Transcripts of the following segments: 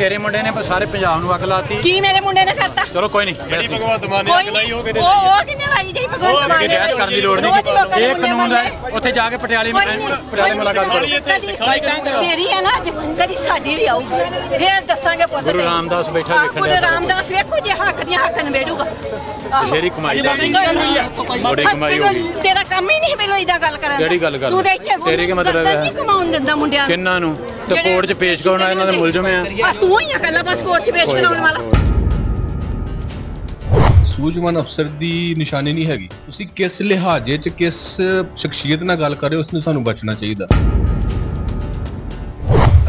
ਤੇਰੇ ਮੁੰਡੇ ਨੇ ਸਾਰੇ ਪੰਜਾਬ ਨੂੰ ਅੱਗ ਲਾਤੀ। ਕੀ ਮੇਰੇ ਮੁੰਡੇ ਨੇ ਕਰਤਾ? ਚਲੋ ਕੋਈ ਨਹੀਂ ਜਿਹੜੀ ਭਗਵੰਤ ਮਾਨ ਨੇ ਕੋਈ ਨਹੀਂ ਉਹ ਉਹ ਕਿੰਨੇ ਲਾਈ ਜਿਹੜੀ ਭਗਵੰਤ ਮਾਨ ਇਹ ਨੇ? ਬਹਿਸ ਕਰਨ ਦੀ ਲੋੜ ਨਹੀਂ। ਇਹ ਕਾਨੂੰਨ ਹੈ। ਉੱਥੇ ਜਾ ਕੇ ਪਟਿਆਲੇ ਪਟਿਆਲੇ ਮੁਲਾਕਾਤ ਕਰੋ। ਤੇਰੀ ਹੈ ਨਾ ਅੱਜ ਕਦੀ ਸਾਡੀ ਵੀ ਆਊਗੀ। ਫੇਰ ਦੱਸਾਂਗੇ ਪੁੱਤ ਗੁਰੂ ਤੇਰੀ। ਰਾਮਦਾਸ ਬੈਠਾ ਵੇਖਣ ਗੁਰੂ ਰਾਮਦਾਸ ਵੇਖੋ ਜੇ ਹੱਕ ਦੀਆਂ ਹੱਕ ਨਵੇੜੂਗਾ ਬਥੇਰੀ ਕਮਾਈ ਦਾ ਬੜੀ ਕਮਾਈ ਹੋ ਗਈ। ਤੇਰਾ ਕੰਮ ਹੀ ਨਹੀਂ ਮੈਨੂੰ ਇਦਾਂ ਗੱਲ ਕਰਨ ਦਾ। ਤੂੰ ਇੱਥੇ ਤੇਰੀ ਕੀ ਮਤਲਬ ਹੈ? ਨਹੀਂ ਕਮਾਉਣ ਦਿੰਦਾ ਮੁੰਡਿਆਂ ਨੂੰ? ਕਿੰਨਾਂ ਨੂੰ? ਤੇ ਕੋਰਟ 'ਚ ਪੇਸ਼ ਕਰਾਉਣਾ ਇਹਨਾਂ ਦੇ ਮੁਲਜ਼ਮ ਆ। ਆ ਤੂੰ ਹੀ ਆ ਕੱਲਾ ਬਸ ਕੋਰਟ 'ਚ ਪੇਸ਼ ਕਰਾਉਣ ਵਾਲਾ। ਸੂਝਵਾਨ ਅਫਸਰ ਦੀ ਨਿਸ਼ਾਨੀ ਨਹੀਂ ਹੈਗੀ। ਤੁਸੀਂ ਕਿਸ ਲਿਹਾਜ਼ੇ 'ਚ ਕਿਸ ਸ਼ਖਸੀਅਤ ਨਾਲ ਗੱਲ ਕਰ ਰਹੇ ਹੋ ਉਸ ਨੂੰ ਤੁਹਾਨੂੰ ਬਚਣਾ ਚਾਹੀਦਾ।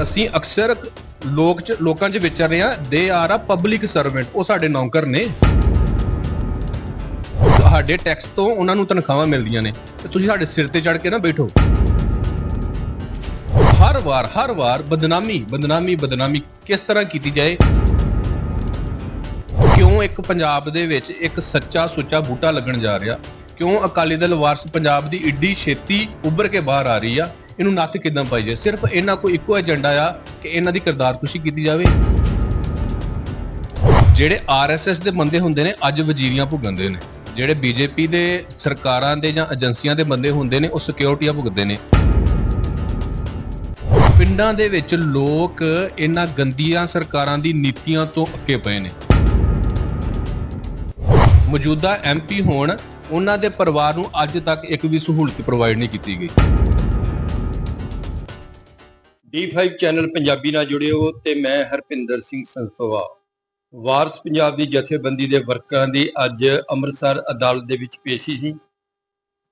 ਅਸੀਂ ਅਕਸਰ ਲੋਕ 'ਚ ਲੋਕਾਂ 'ਚ ਵਿਚਰ ਰਹੇ ਹਾਂ। ਦੇ ਆਰ ਆ ਪਬਲਿਕ ਸਰਵੈਂਟ ਉਹ ਸਾਡੇ ਨੌਕਰ ਨੇ। ਤੁਹਾਡੇ ਟੈਕਸ ਤੋਂ ਉਹਨਾਂ ਨੂੰ ਤਨਖਾਹਾਂ ਮਿਲਦੀਆਂ ਨੇ। ਤੇ ਤੁਸੀਂ ਸਾਡੇ ਸਿਰ ਤੇ ਚੜ ਕੇ ਨਾ ਬੈਠੋ। ਹਰ ਵਾਰ ਹਰ ਵਾਰ ਬਦਨਾਮੀ ਬਦਨਾਮੀ ਬਦਨਾਮੀ ਕਿਸ ਤਰ੍ਹਾਂ ਕੀਤੀ ਜਾਏ? ਕਿਉਂ ਇੱਕ ਪੰਜਾਬ ਦੇ ਵਿੱਚ ਇੱਕ ਸੱਚਾ ਸੁੱਚਾ ਬੂਟਾ ਲੱਗਣ ਜਾ ਰਿਹਾ? ਕਿਉਂ ਅਕਾਲੀ ਦਲ ਵਾਰਸ ਪੰਜਾਬ ਦੀ ਏਡੀ ਛੇਤੀ ਉੱਭਰ ਕੇ ਬਾਹਰ ਆ ਰਹੀ ਆ? ਇਹਨੂੰ ਨੱਥ ਕਿਦਾਂ ਪਾਈ ਜਾਏ? ਸਿਰਫ ਇਹਨਾਂ ਕੋਈ ਇੱਕੋ ਏਜੰਡਾ ਆ ਕਿ ਇਹਨਾਂ ਦੀ ਕਿਰਦਾਰਕੁਸ਼ੀ ਕੀਤੀ ਜਾਵੇ। ਜਿਹੜੇ ਆਰਐਸਐਸ ਦੇ ਬੰਦੇ ਹੁੰਦੇ ਨੇ, ਅੱਜ ਵਜ਼ੀਰੀਆਂ ਭੁਗਤਦੇ ਨੇ। ਜਿਹੜੇ ਬੀਜੇਪੀ ਦੇ ਸਰਕਾਰਾਂ ਦੇ ਜਾਂ ਏਜੰਸੀਆਂ ਦੇ ਬੰਦੇ ਹੁੰਦੇ ਨੇ, ਉਹ ਸਿਕਿਉਰਿਟੀਆਂ ਭੁਗਤਦੇ ਨੇ। ਪਿੰਡਾਂ ਦੇ ਵਿੱਚ ਲੋਕ ਇਹਨਾਂ ਗੰਦੀਆਂ ਸਰਕਾਰਾਂ ਦੀ ਨੀਤੀਆਂ ਤੋਂ ਅੱਕੇ ਪਏ ਨੇ। ਮੌਜੂਦਾ ਐਮਪੀ ਹੋਣ, ਉਹਨਾਂ ਦੇ ਪਰਿਵਾਰ ਨੂੰ ਅੱਜ ਤੱਕ ਇੱਕ ਵੀ ਸਹੂਲਤ ਪ੍ਰੋਵਾਈਡ ਨਹੀਂ ਕੀਤੀ ਗਈ। D5 ਚੈਨਲ ਪੰਜਾਬੀ ਨਾਲ ਜੁੜਿਓ ਤੇ ਮੈਂ ਹਰਪਿੰਦਰ ਸਿੰਘ ਸੰਸੋਵਾ। ਵਾਰਸ ਪੰਜਾਬ ਦੀ ਜਥੇਬੰਦੀ ਦੇ ਵਰਕਰਾਂ ਦੀ ਅੱਜ ਅੰਮ੍ਰਿਤਸਰ ਅਦਾਲਤ ਦੇ ਵਿੱਚ ਪੇਸ਼ੀ ਸੀ,